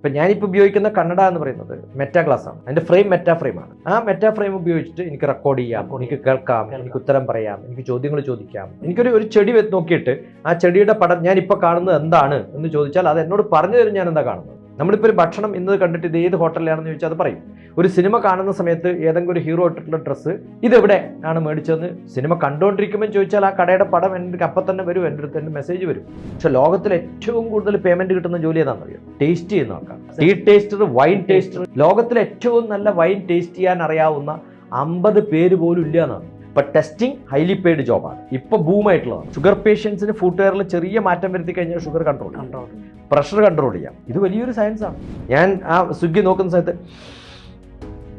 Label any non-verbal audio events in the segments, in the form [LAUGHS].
ഇപ്പം ഞാനിപ്പോൾ ഉപയോഗിക്കുന്ന കണ്ണട എന്ന് പറയുന്നത് മെറ്റാ ക്ലാസ് ആണ്. അതിന്റെ ഫ്രെയിം മെറ്റാ ഫ്രെയിമാണ് ആ മെറ്റാ ഫ്രെയിം ഉപയോഗിച്ചിട്ട് എനിക്ക് റെക്കോർഡ് ചെയ്യാം എനിക്ക് കേൾക്കാം എനിക്ക് ഉത്തരം പറയാം എനിക്ക് ചോദ്യങ്ങൾ ചോദിക്കാം. എനിക്കൊരു ഒരു ചെടി നോക്കിയിട്ട് ആ ചെടിയുടെ പടം ഞാൻ ഇപ്പോൾ കാണുന്നത് എന്താണ് എന്ന് ചോദിച്ചാൽ അത് എന്നോട് പറഞ്ഞു തരും ഞാൻ എന്താ കാണുന്നത്? നമ്മളിപ്പോൾ ഒരു ഭക്ഷണം ഇന്നത് കണ്ടിട്ട് ഇത് ഏത് ഹോട്ടലിലാണെന്ന് ചോദിച്ചാൽ അത് പറയും. ഒരു സിനിമ കാണുന്ന സമയത്ത് ഏതെങ്കിലും ഒരു ഹീറോ ഇട്ടിട്ടുള്ള ഡ്രസ്സ് ഇതെവിടെ ആണ് മേടിച്ചതെന്ന് സിനിമ കണ്ടുകൊണ്ടിരിക്കുമ്പോൾ ചോദിച്ചാൽ ആ കടയുടെ പടം എന്റെ അപ്പം തന്നെ വരും എന്റെ അടുത്ത് എന്റെ മെസ്സേജ് വരും. പക്ഷെ ലോകത്തിൽ ഏറ്റവും കൂടുതൽ പേയ്മെന്റ് കിട്ടുന്ന ജോലി ഏതാണെന്ന് അറിയാം ടേസ്റ്റ് ചെയ്യുന്ന ആൾക്കാർ. ടീ ടേസ്റ്റർ വൈൻ ടേസ്റ്റർ ലോകത്തിൽ ഏറ്റവും നല്ല വൈൻ ടേസ്റ്റ് ചെയ്യാൻ അറിയാവുന്ന അമ്പത് പേര് പോലും ഇല്ല എന്നാണ്. ഇപ്പൊ ടെസ്റ്റിംഗ് ഹൈലി പെയ്ഡ് ജോബാണ് ഇപ്പൊ ബൂമായിട്ടുള്ളതാണ് ഷുഗർ പേഷ്യൻസിന് ഫുഡ് കെയറിൽ ചെറിയ മാറ്റം വരുത്തി കഴിഞ്ഞാൽ sugar control control pressure control ചെയ്യാം. ഇത് വലിയൊരു സയൻസാണ് ഞാൻ ആ സ്വിഗ്ഗി നോക്കുന്ന സമയത്ത്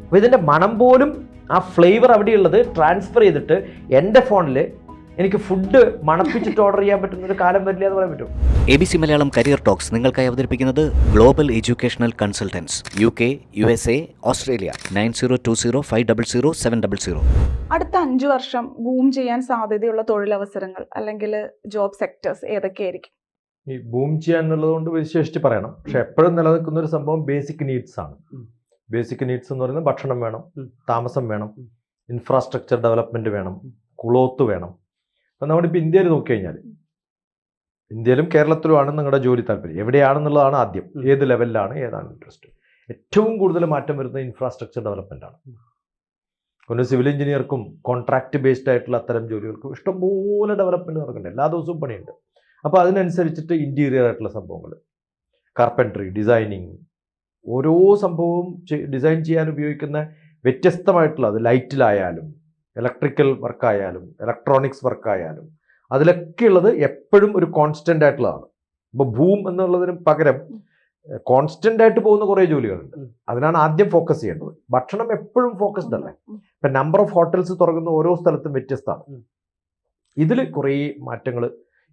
അപ്പോൾ ഇതിന്റെ മണം പോലും ആ ഫ്ലേവർ അവിടെയുള്ളത് ട്രാൻസ്ഫർ ചെയ്തിട്ട് എന്റെ ഫോണിൽ എനിക്ക് ഫുഡ് മണപ്പിച്ചിട്ട് ഓർഡർ ചെയ്യാൻ പറ്റുന്ന ഒരു കാലം വരില്ല എന്ന് പറയാൻ പറ്റും A B C Malayalam career talks നിങ്ങൾക്കായി അവതരിപ്പിക്കുന്നത് global educational consultants U K U S A Australia nine zero two zero five double zero seven double zero അടുത്ത അഞ്ചു വർഷം ബൂം ചെയ്യാൻ സാധ്യതയുള്ള തൊഴിലവസരങ്ങൾ അല്ലെങ്കിൽ ജോബ് സെക്ടേഴ്സ് ഏതൊക്കെയായിരിക്കും? ഈ ബൂം ചെയ്യാൻ എന്നുള്ളത് കൊണ്ട് വിശേഷിച്ച് പറയണം. പക്ഷെ എപ്പോഴും നിലനിൽക്കുന്ന ഒരു സംഭവം ബേസിക് നീഡ്സ് ആണ്. ബേസിക് നീഡ്സ് എന്ന് പറയുന്നത് ഭക്ഷണം വേണം താമസം വേണം ഇൻഫ്രാസ്ട്രക്ചർ ഡെവലപ്മെന്റ് വേണം കുളോത്ത് വേണം അപ്പം നമ്മളിപ്പോൾ ഇന്ത്യയിൽ നോക്കിക്കഴിഞ്ഞാൽ ഇന്ത്യയിലും കേരളത്തിലുമാണ് നിങ്ങളുടെ ജോലി താല്പര്യം. എവിടെയാണെന്നുള്ളതാണ് ആദ്യം. ഏത് ലെവലിലാണ് ഏതാണ് ഇൻട്രസ്റ്റ് ഏറ്റവും കൂടുതൽ മാറ്റം വരുന്നത് ഇൻഫ്രാസ്ട്രക്ചർ ഡെവലപ്മെന്റ് ആണ്. ഒന്ന് സിവിൽ എഞ്ചിനീയർക്കും കോൺട്രാക്ട് ബേസ്ഡ് ആയിട്ടുള്ള അത്തരം ജോലികൾക്കും ഇഷ്ടംപോലെ ഡെവലപ്മെന്റ് നടക്കുന്നുണ്ട്. എല്ലാ ദിവസവും പണിയുണ്ട്. അപ്പോൾ അതിനനുസരിച്ചിട്ട് ഇന്റീരിയർ ആയിട്ടുള്ള സംഭവങ്ങൾ കാർപ്പൻട്രി ഡിസൈനിങ് ഓരോ സംഭവവും ഡിസൈൻ ചെയ്യാൻ ഉപയോഗിക്കുന്ന വ്യത്യസ്തമായിട്ടുള്ള അത് ലൈറ്റിലായാലും ഇലക്ട്രിക്കൽ വർക്കായാലും ഇലക്ട്രോണിക്സ് വർക്കായാലും അതിലൊക്കെ ഉള്ളത് എപ്പോഴും ഒരു കോൺസ്റ്റന്റ് ആയിട്ടുള്ളതാണ്. ഇപ്പോൾ ഭൂം എന്നുള്ളതിന് പകരം കോൺസ്റ്റന്റ് ആയിട്ട് പോകുന്ന കുറേ ജോലികളുണ്ട്. അതിനാണ് ആദ്യം ഫോക്കസ് ചെയ്യേണ്ടത്. ഭക്ഷണം എപ്പോഴും ഫോക്കസ്ഡ് അല്ലേ? ഇപ്പം നമ്പർ ഓഫ് ഹോട്ടൽസ് തുറക്കുന്ന ഓരോ സ്ഥലത്തും വ്യത്യസ്തമാണ്. ഇതിൽ കുറേ മാറ്റങ്ങൾ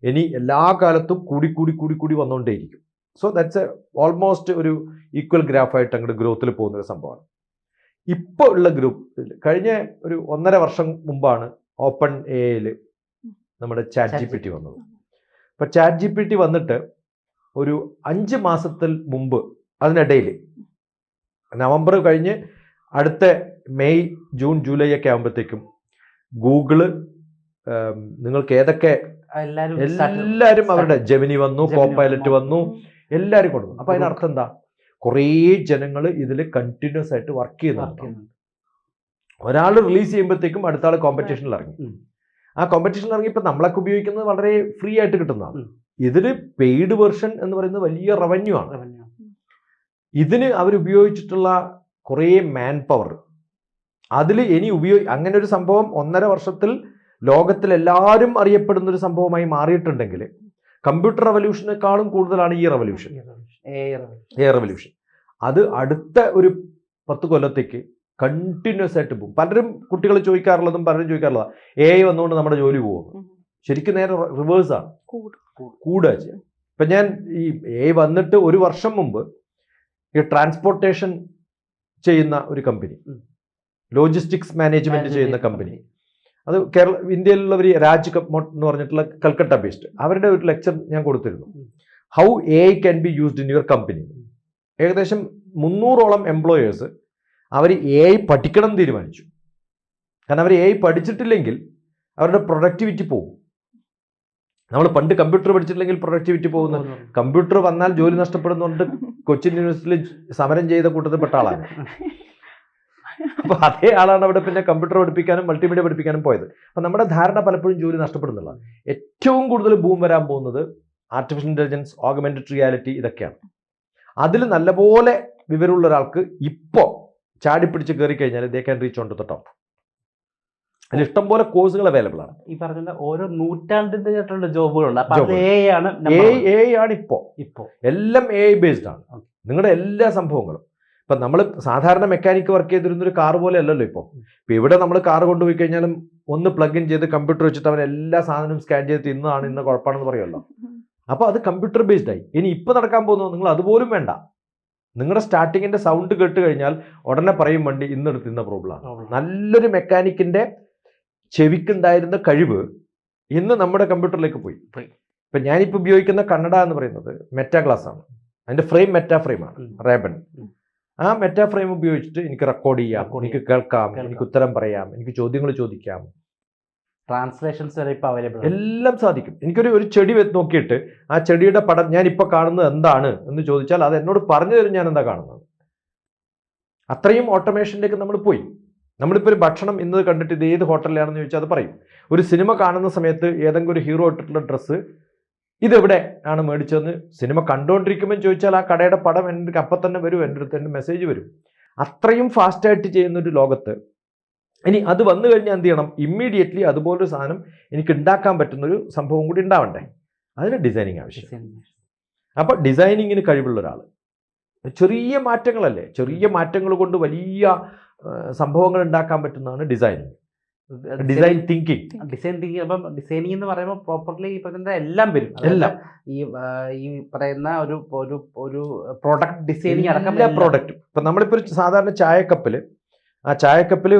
ഇനി എല്ലാ കാലത്തും കൂടി കൂടി കൂടി കൂടി വന്നുകൊണ്ടേയിരിക്കും. സോ ദാറ്റ്സ് എ ഓൾമോസ്റ്റ് ഒരു ഈക്വൽ ഗ്രാഫായിട്ട് അങ്ങോട്ട് ഗ്രോത്തിൽ പോകുന്ന ഒരു സംഭവമാണ്. ഇപ്പോൾ ഉള്ള ഗ്രൂപ്പിൽ കഴിഞ്ഞ ഒരു ഒന്നര വർഷം മുമ്പാണ് ഓപ്പൺ എയിൽ നമ്മുടെ ചാറ്റ് ജി പി ടി വന്നത്. അപ്പോൾ ചാറ്റ് ജി പി ടി വന്നിട്ട് ഒരു അഞ്ച് മാസത്തിൽ മുമ്പ് അതിനിടയിൽ നവംബർ കഴിഞ്ഞ് അടുത്ത മെയ് ജൂൺ ജൂലൈ ഒക്കെ ആകുമ്പോഴത്തേക്കും ഗൂഗിൾ നിങ്ങൾക്ക് ഏതൊക്കെ എല്ലാവരും അവരുടെ ജെമിനി വന്നു കോ വന്നു. വന്നു എല്ലാവരും കൊണ്ടുവന്നു. അപ്പൊ അതിനർത്ഥം എന്താ? കുറേ ജനങ്ങൾ ഇതിൽ കണ്ടിന്യൂസ് ആയിട്ട് വർക്ക് ചെയ്യുന്നുണ്ട്. ഒരാൾ റിലീസ് ചെയ്യുമ്പോഴത്തേക്കും അടുത്ത ആൾ കോമ്പറ്റീഷനിൽ ഇറങ്ങി. ആ കോമ്പറ്റീഷനിൽ ഇറങ്ങി ഇപ്പൊ നമ്മളൊക്കെ ഉപയോഗിക്കുന്നത് വളരെ ഫ്രീ ആയിട്ട് കിട്ടുന്നതാണ്. ഇതിൽ പെയ്ഡ് വെർഷൻ എന്ന് പറയുന്നത് വലിയ റവന്യൂ ആണ്. ഇതിന് അവർ ഉപയോഗിച്ചിട്ടുള്ള കുറേ മാൻ പവർ അതിൽ ഇനി ഉപയോഗി അങ്ങനെ ഒരു സംഭവം ഒന്നര വർഷത്തിൽ ലോകത്തിൽ എല്ലാവരും അറിയപ്പെടുന്ന ഒരു സംഭവമായി മാറിയിട്ടുണ്ടെങ്കിൽ കമ്പ്യൂട്ടർ റവല്യൂഷനേക്കാളും കൂടുതലാണ് ഈ റവല്യൂഷൻ എ റെവല്യൂഷൻ അത് അടുത്ത ഒരു പത്ത് കൊല്ലത്തേക്ക് കണ്ടിന്യൂസ് ആയിട്ട് പോകും. പലരും കുട്ടികൾ ചോദിക്കാറുള്ളതും പലരും ചോദിക്കാറുള്ളതാണ് എ ഐ വന്നുകൊണ്ട് നമ്മുടെ ജോലി പോകും ശരിക്കും നേരെ റിവേഴ്സ് ആണ്. കൂടും. കൂടുക ചെയ്യുക ഇപ്പം ഞാൻ ഈ എ വന്നിട്ട് ഒരു വർഷം മുമ്പ് ഈ ട്രാൻസ്പോർട്ടേഷൻ ചെയ്യുന്ന ഒരു കമ്പനി ലോജിസ്റ്റിക്സ് മാനേജ്മെന്റ് ചെയ്യുന്ന കമ്പനി അത് കേരള ഇന്ത്യയിലുള്ളവർ രാജ് കപ്പ് എന്ന് പറഞ്ഞിട്ടുള്ള കൽക്കട്ട ബേസ്ഡ് അവരുടെ ഒരു ലെക്ചർ ഞാൻ കൊടുത്തിരുന്നു. How A I can be used in your company ഏകദേശം മുന്നൂറോളം എംപ്ലോയേഴ്സ് അവർ എ ഐ പഠിക്കണം എന്ന് തീരുമാനിച്ചു. കാരണം അവർ എ ഐ പഠിച്ചിട്ടില്ലെങ്കിൽ അവരുടെ പ്രൊഡക്ടിവിറ്റി പോകും. നമ്മൾ പണ്ട് കമ്പ്യൂട്ടർ പഠിച്ചിട്ടില്ലെങ്കിൽ പ്രൊഡക്ടിവിറ്റി പോകുന്നു. കമ്പ്യൂട്ടർ വന്നാൽ ജോലി നഷ്ടപ്പെടുന്നുണ്ട്. കൊച്ചിൻ യൂണിവേഴ്സിറ്റിയിൽ സമരം ചെയ്ത കൂട്ടത്തിൽപ്പെട്ട ആളാണ്. അപ്പൊ അതേ ആളാണ് അവിടെ പിന്നെ കമ്പ്യൂട്ടർ പഠിപ്പിക്കാനും മൾട്ടിമീഡിയ പഠിപ്പിക്കാനും പോയത്. അപ്പൊ നമ്മുടെ ധാരണ പലപ്പോഴും ജോലി നഷ്ടപ്പെടുന്നില്ല ഏറ്റവും കൂടുതൽ ബൂം വരാൻ പോകുന്നത് ആർട്ടിഫിഷ്യൽ ഇന്റലിജൻസ് ഓഗ്മെന്റഡ് റിയാലിറ്റി ഇതൊക്കെയാണ്. അതിൽ നല്ലപോലെ വിവരമുള്ള ഒരാൾക്ക് ഇപ്പോൾ ചാടിപ്പിടിച്ച് കയറി കഴിഞ്ഞാൽ they can reach on to the top അതിൽ ഇഷ്ടംപോലെ കോഴ്സുകൾ അവൈലബിൾ ആണ്. ഈ പറഞ്ഞ ഓരോ നൂറ്റാണ്ടിന്റെ ആയിട്ടുള്ള ജോബുകളുണ്ട്. എ ആണ് ഇപ്പോൾ ഇപ്പോ. എല്ലാം എ ഐ ബേസ്ഡ് ആണ്. നിങ്ങളുടെ എല്ലാ സംഭവങ്ങളും. ഇപ്പം നമ്മൾ സാധാരണ മെക്കാനിക് വർക്ക് ചെയ്തിരുന്ന ഒരു കാർ പോലെ അല്ലല്ലോ ഇപ്പോൾ ഇപ്പം ഇവിടെ നമ്മൾ കാർ കൊണ്ടുപോയി കഴിഞ്ഞാലും ഒന്ന് പ്ലഗ് ഇൻ ചെയ്ത് കമ്പ്യൂട്ടർ വെച്ചിട്ട് അവൻ എല്ലാ സാധനവും സ്കാൻ ചെയ്ത് ഇന്നാണ് ഇന്ന് കുഴപ്പമാണെന്ന് പറയുമല്ലോ. അപ്പോൾ അത് കമ്പ്യൂട്ടർ ബേസ്ഡ് ആയി. ഇനി ഇപ്പോൾ നടക്കാൻ പോകുന്നത് നിങ്ങൾ അതുപോലും വേണ്ട. നിങ്ങളുടെ സ്റ്റാർട്ടിങ്ങിന്റെ സൗണ്ട് കേട്ട് കഴിഞ്ഞാൽ ഉടനെ പറയും വണ്ടി ഇന്ന് എടുത്ത് ഇന്ന പ്രോബ്ലം നല്ലൊരു മെക്കാനിക്കിന്റെ ചെവിക്കുണ്ടായിരുന്ന കഴിവ് ഇന്ന് നമ്മുടെ കമ്പ്യൂട്ടറിലേക്ക് പോയി. ഇപ്പം ഞാനിപ്പോൾ ഉപയോഗിക്കുന്ന കന്നഡ എന്ന് പറയുന്നത് മെറ്റാ ഗ്ലാസ് ആണ്. അതിന്റെ ഫ്രെയിം മെറ്റാ ഫ്രെയിമാണ്. റേബൺ ആ മെറ്റാ ഫ്രെയിം ഉപയോഗിച്ചിട്ട് എനിക്ക് റെക്കോർഡ് ചെയ്യാം എനിക്ക് കേൾക്കാം. എനിക്ക് ഉത്തരം പറയാം എനിക്ക് ചോദ്യങ്ങൾ ചോദിക്കാം. ട്രാൻസ്ലേഷൻസ് വരെ ഇപ്പോൾ അവൈലബിൾ എല്ലാം സാധിക്കും. എനിക്കൊരു ഒരു ചെടി നോക്കിയിട്ട് ആ ചെടിയുടെ പടം ഞാൻ ഇപ്പോൾ കാണുന്നത് എന്താണ് എന്ന് ചോദിച്ചാൽ അത് എന്നോട് പറഞ്ഞു തരും ഞാൻ എന്താ കാണുന്നത്? അത്രയും ഓട്ടോമേഷനിലേക്ക് നമ്മൾ പോയി. നമ്മളിപ്പോൾ ഒരു ഭക്ഷണം ഇന്നത് കണ്ടിട്ട് ഇത് ഏത് ഹോട്ടലിലാണെന്ന് ചോദിച്ചാൽ അത് പറയും. ഒരു സിനിമ കാണുന്ന സമയത്ത് ഏതെങ്കിലും ഒരു ഹീറോ ഇട്ടിട്ടുള്ള ഡ്രസ്സ് ഇതെവിടെ ആണ് മേടിച്ചതെന്ന് സിനിമ കണ്ടുകൊണ്ടിരിക്കുമ്പോൾ ചോദിച്ചാൽ ആ കടയുടെ പടം എന്റെ അപ്പം തന്നെ വരും എന്റെ അടുത്ത് എന്റെ മെസ്സേജ് വരും. അത്രയും ഫാസ്റ്റായിട്ട് ചെയ്യുന്നൊരു ലോകത്ത് ഇനി അത് വന്നു കഴിഞ്ഞാൽ എന്ത് ചെയ്യണം? ഇമ്മീഡിയറ്റ്ലി അതുപോലൊരു സാധനം എനിക്ക് ഉണ്ടാക്കാൻ പറ്റുന്നൊരു സംഭവം കൂടി ഉണ്ടാവണ്ടേ? അതിന് ഡിസൈനിങ് ആവശ്യം. അപ്പോൾ ഡിസൈനിങ്ങിന് കഴിവുള്ള ഒരാൾ ചെറിയ മാറ്റങ്ങളല്ലേ? ചെറിയ മാറ്റങ്ങൾ കൊണ്ട് വലിയ സംഭവങ്ങൾ ഉണ്ടാക്കാൻ പറ്റുന്നതാണ് designing design thinking design thinking അപ്പം ഡിസൈനിങ് എന്ന് പറയുമ്പോൾ പ്രോപ്പർലി ഈ പറയുന്ന എല്ലാം വരും. എല്ലാം. ഈ ഈ പറയുന്ന ഒരു ഒരു ഒരു പ്രോഡക്റ്റ് ഡിസൈനിങ് അടക്കം എല്ലാ. പ്രോഡക്റ്റും ഇപ്പം നമ്മളിപ്പോൾ ഒരു സാധാരണ ചായക്കപ്പിൽ ആ ചായക്കപ്പിൽ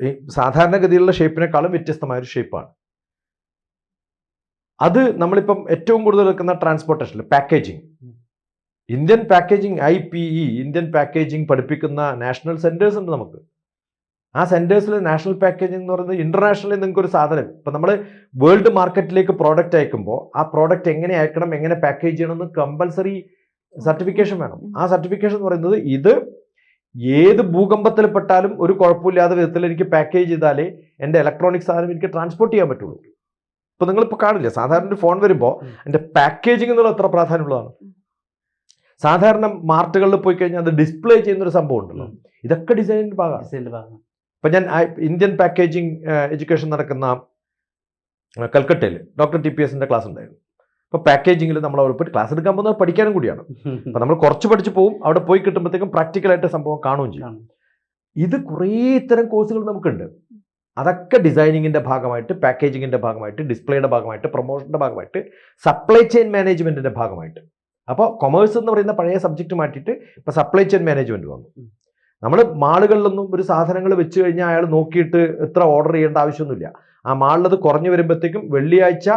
ഈ സാധാരണഗതിയിലുള്ള ഷേപ്പിനേക്കാളും വ്യത്യസ്തമായ ഒരു ഷേപ്പാണ്. അത് നമ്മളിപ്പം ഏറ്റവും കൂടുതൽ വെക്കുന്ന ട്രാൻസ്പോർട്ടേഷനിൽ packaging Indian packaging I P E Indian packaging പഠിപ്പിക്കുന്ന നാഷണൽ സെന്റേഴ്സ് ഉണ്ട് നമുക്ക്. ആ സെന്റേഴ്സിൽ നാഷണൽ പാക്കേജിംഗ് എന്ന് പറയുന്നത് ഇന്റർനാഷണലി നിങ്ങൾക്ക് ഒരു സാധനം ഇപ്പം നമ്മൾ വേൾഡ് മാർക്കറ്റിലേക്ക് പ്രോഡക്റ്റ് അയക്കുമ്പോൾ ആ പ്രോഡക്റ്റ് എങ്ങനെ അയക്കണം എങ്ങനെ പാക്കേജ് ചെയ്യണം എന്ന് കമ്പൽസറി സർട്ടിഫിക്കേഷൻ വേണം. ആ സർട്ടിഫിക്കേഷൻ എന്ന് പറയുന്നത് ഇത് ഏത് ഭൂകമ്പത്തിൽ പെട്ടാലും ഒരു കുഴപ്പമില്ലാത്ത വിധത്തിൽ എനിക്ക് പാക്കേജ് ചെയ്താലേ എന്റെ ഇലക്ട്രോണിക് സാധനം എനിക്ക് ട്രാൻസ്പോർട്ട് ചെയ്യാൻ പറ്റുള്ളൂ. ഇപ്പം നിങ്ങളിപ്പോൾ കാണില്ല സാധാരണ ഒരു ഫോൺ വരുമ്പോൾ. എന്റെ പാക്കേജിംഗ് എന്നുള്ള എത്ര പ്രാധാന്യമുള്ളതാണ്? സാധാരണ മാർട്ടുകളിൽ പോയി കഴിഞ്ഞാൽ അത് ഡിസ്പ്ലേ ചെയ്യുന്ന ഒരു സംഭവം ഉണ്ടല്ലോ. ഇതൊക്കെ ഡിസൈനിന്റെ ഭാഗമാണ്. ഇപ്പം ഞാൻ ഇന്ത്യൻ പാക്കേജിംഗ് എഡ്യൂക്കേഷൻ നടക്കുന്ന കൽക്കട്ടയിൽ ഡോക്ടർ ടി പി എസിന്റെ ക്ലാസ് ഉണ്ടായിരുന്നു. അപ്പോൾ പാക്കേജിങ്ങിൽ നമ്മൾ അവിടെ പോയിട്ട് ക്ലാസ് എടുക്കാൻ പോകുന്നത് പഠിക്കാനും കൂടിയാണ്. അപ്പം നമ്മൾ കുറച്ച് പഠിച്ചു പോകും അവിടെ പോയി കിട്ടുമ്പോഴത്തേക്കും പ്രാക്ടിക്കലായിട്ട് സംഭവം കാണുകയും ചെയ്യും. ഇത് കുറേ ഇത്തരം കോഴ്സുകൾ നമുക്കുണ്ട്. അതൊക്കെ ഡിസൈനിങ്ങിന്റെ ഭാഗമായിട്ട് പാക്കേജിങ്ങിന്റെ ഭാഗമായിട്ട് ഡിസ്പ്ലേയുടെ ഭാഗമായിട്ട് പ്രൊമോഷന്റെ ഭാഗമായിട്ട് സപ്ലൈ ചെയിൻ മാനേജ്മെന്റിന്റെ ഭാഗമായിട്ട്. അപ്പോൾ കൊമേഴ്സ് എന്ന് പറയുന്ന പഴയ സബ്ജക്റ്റ് മാറ്റിയിട്ട് ഇപ്പോൾ സപ്ലൈ ചെയിൻ മാനേജ്മെന്റ് വന്നു. നമ്മൾ മാളുകളിലൊന്നും ഒരു സാധനങ്ങൾ വെച്ച് കഴിഞ്ഞാൽ അയാൾ നോക്കിയിട്ട് എത്ര ഓർഡർ ചെയ്യേണ്ട ആവശ്യമൊന്നുമില്ല. ആ മാളിലത് കുറഞ്ഞു വരുമ്പോഴത്തേക്കും വെള്ളിയാഴ്ച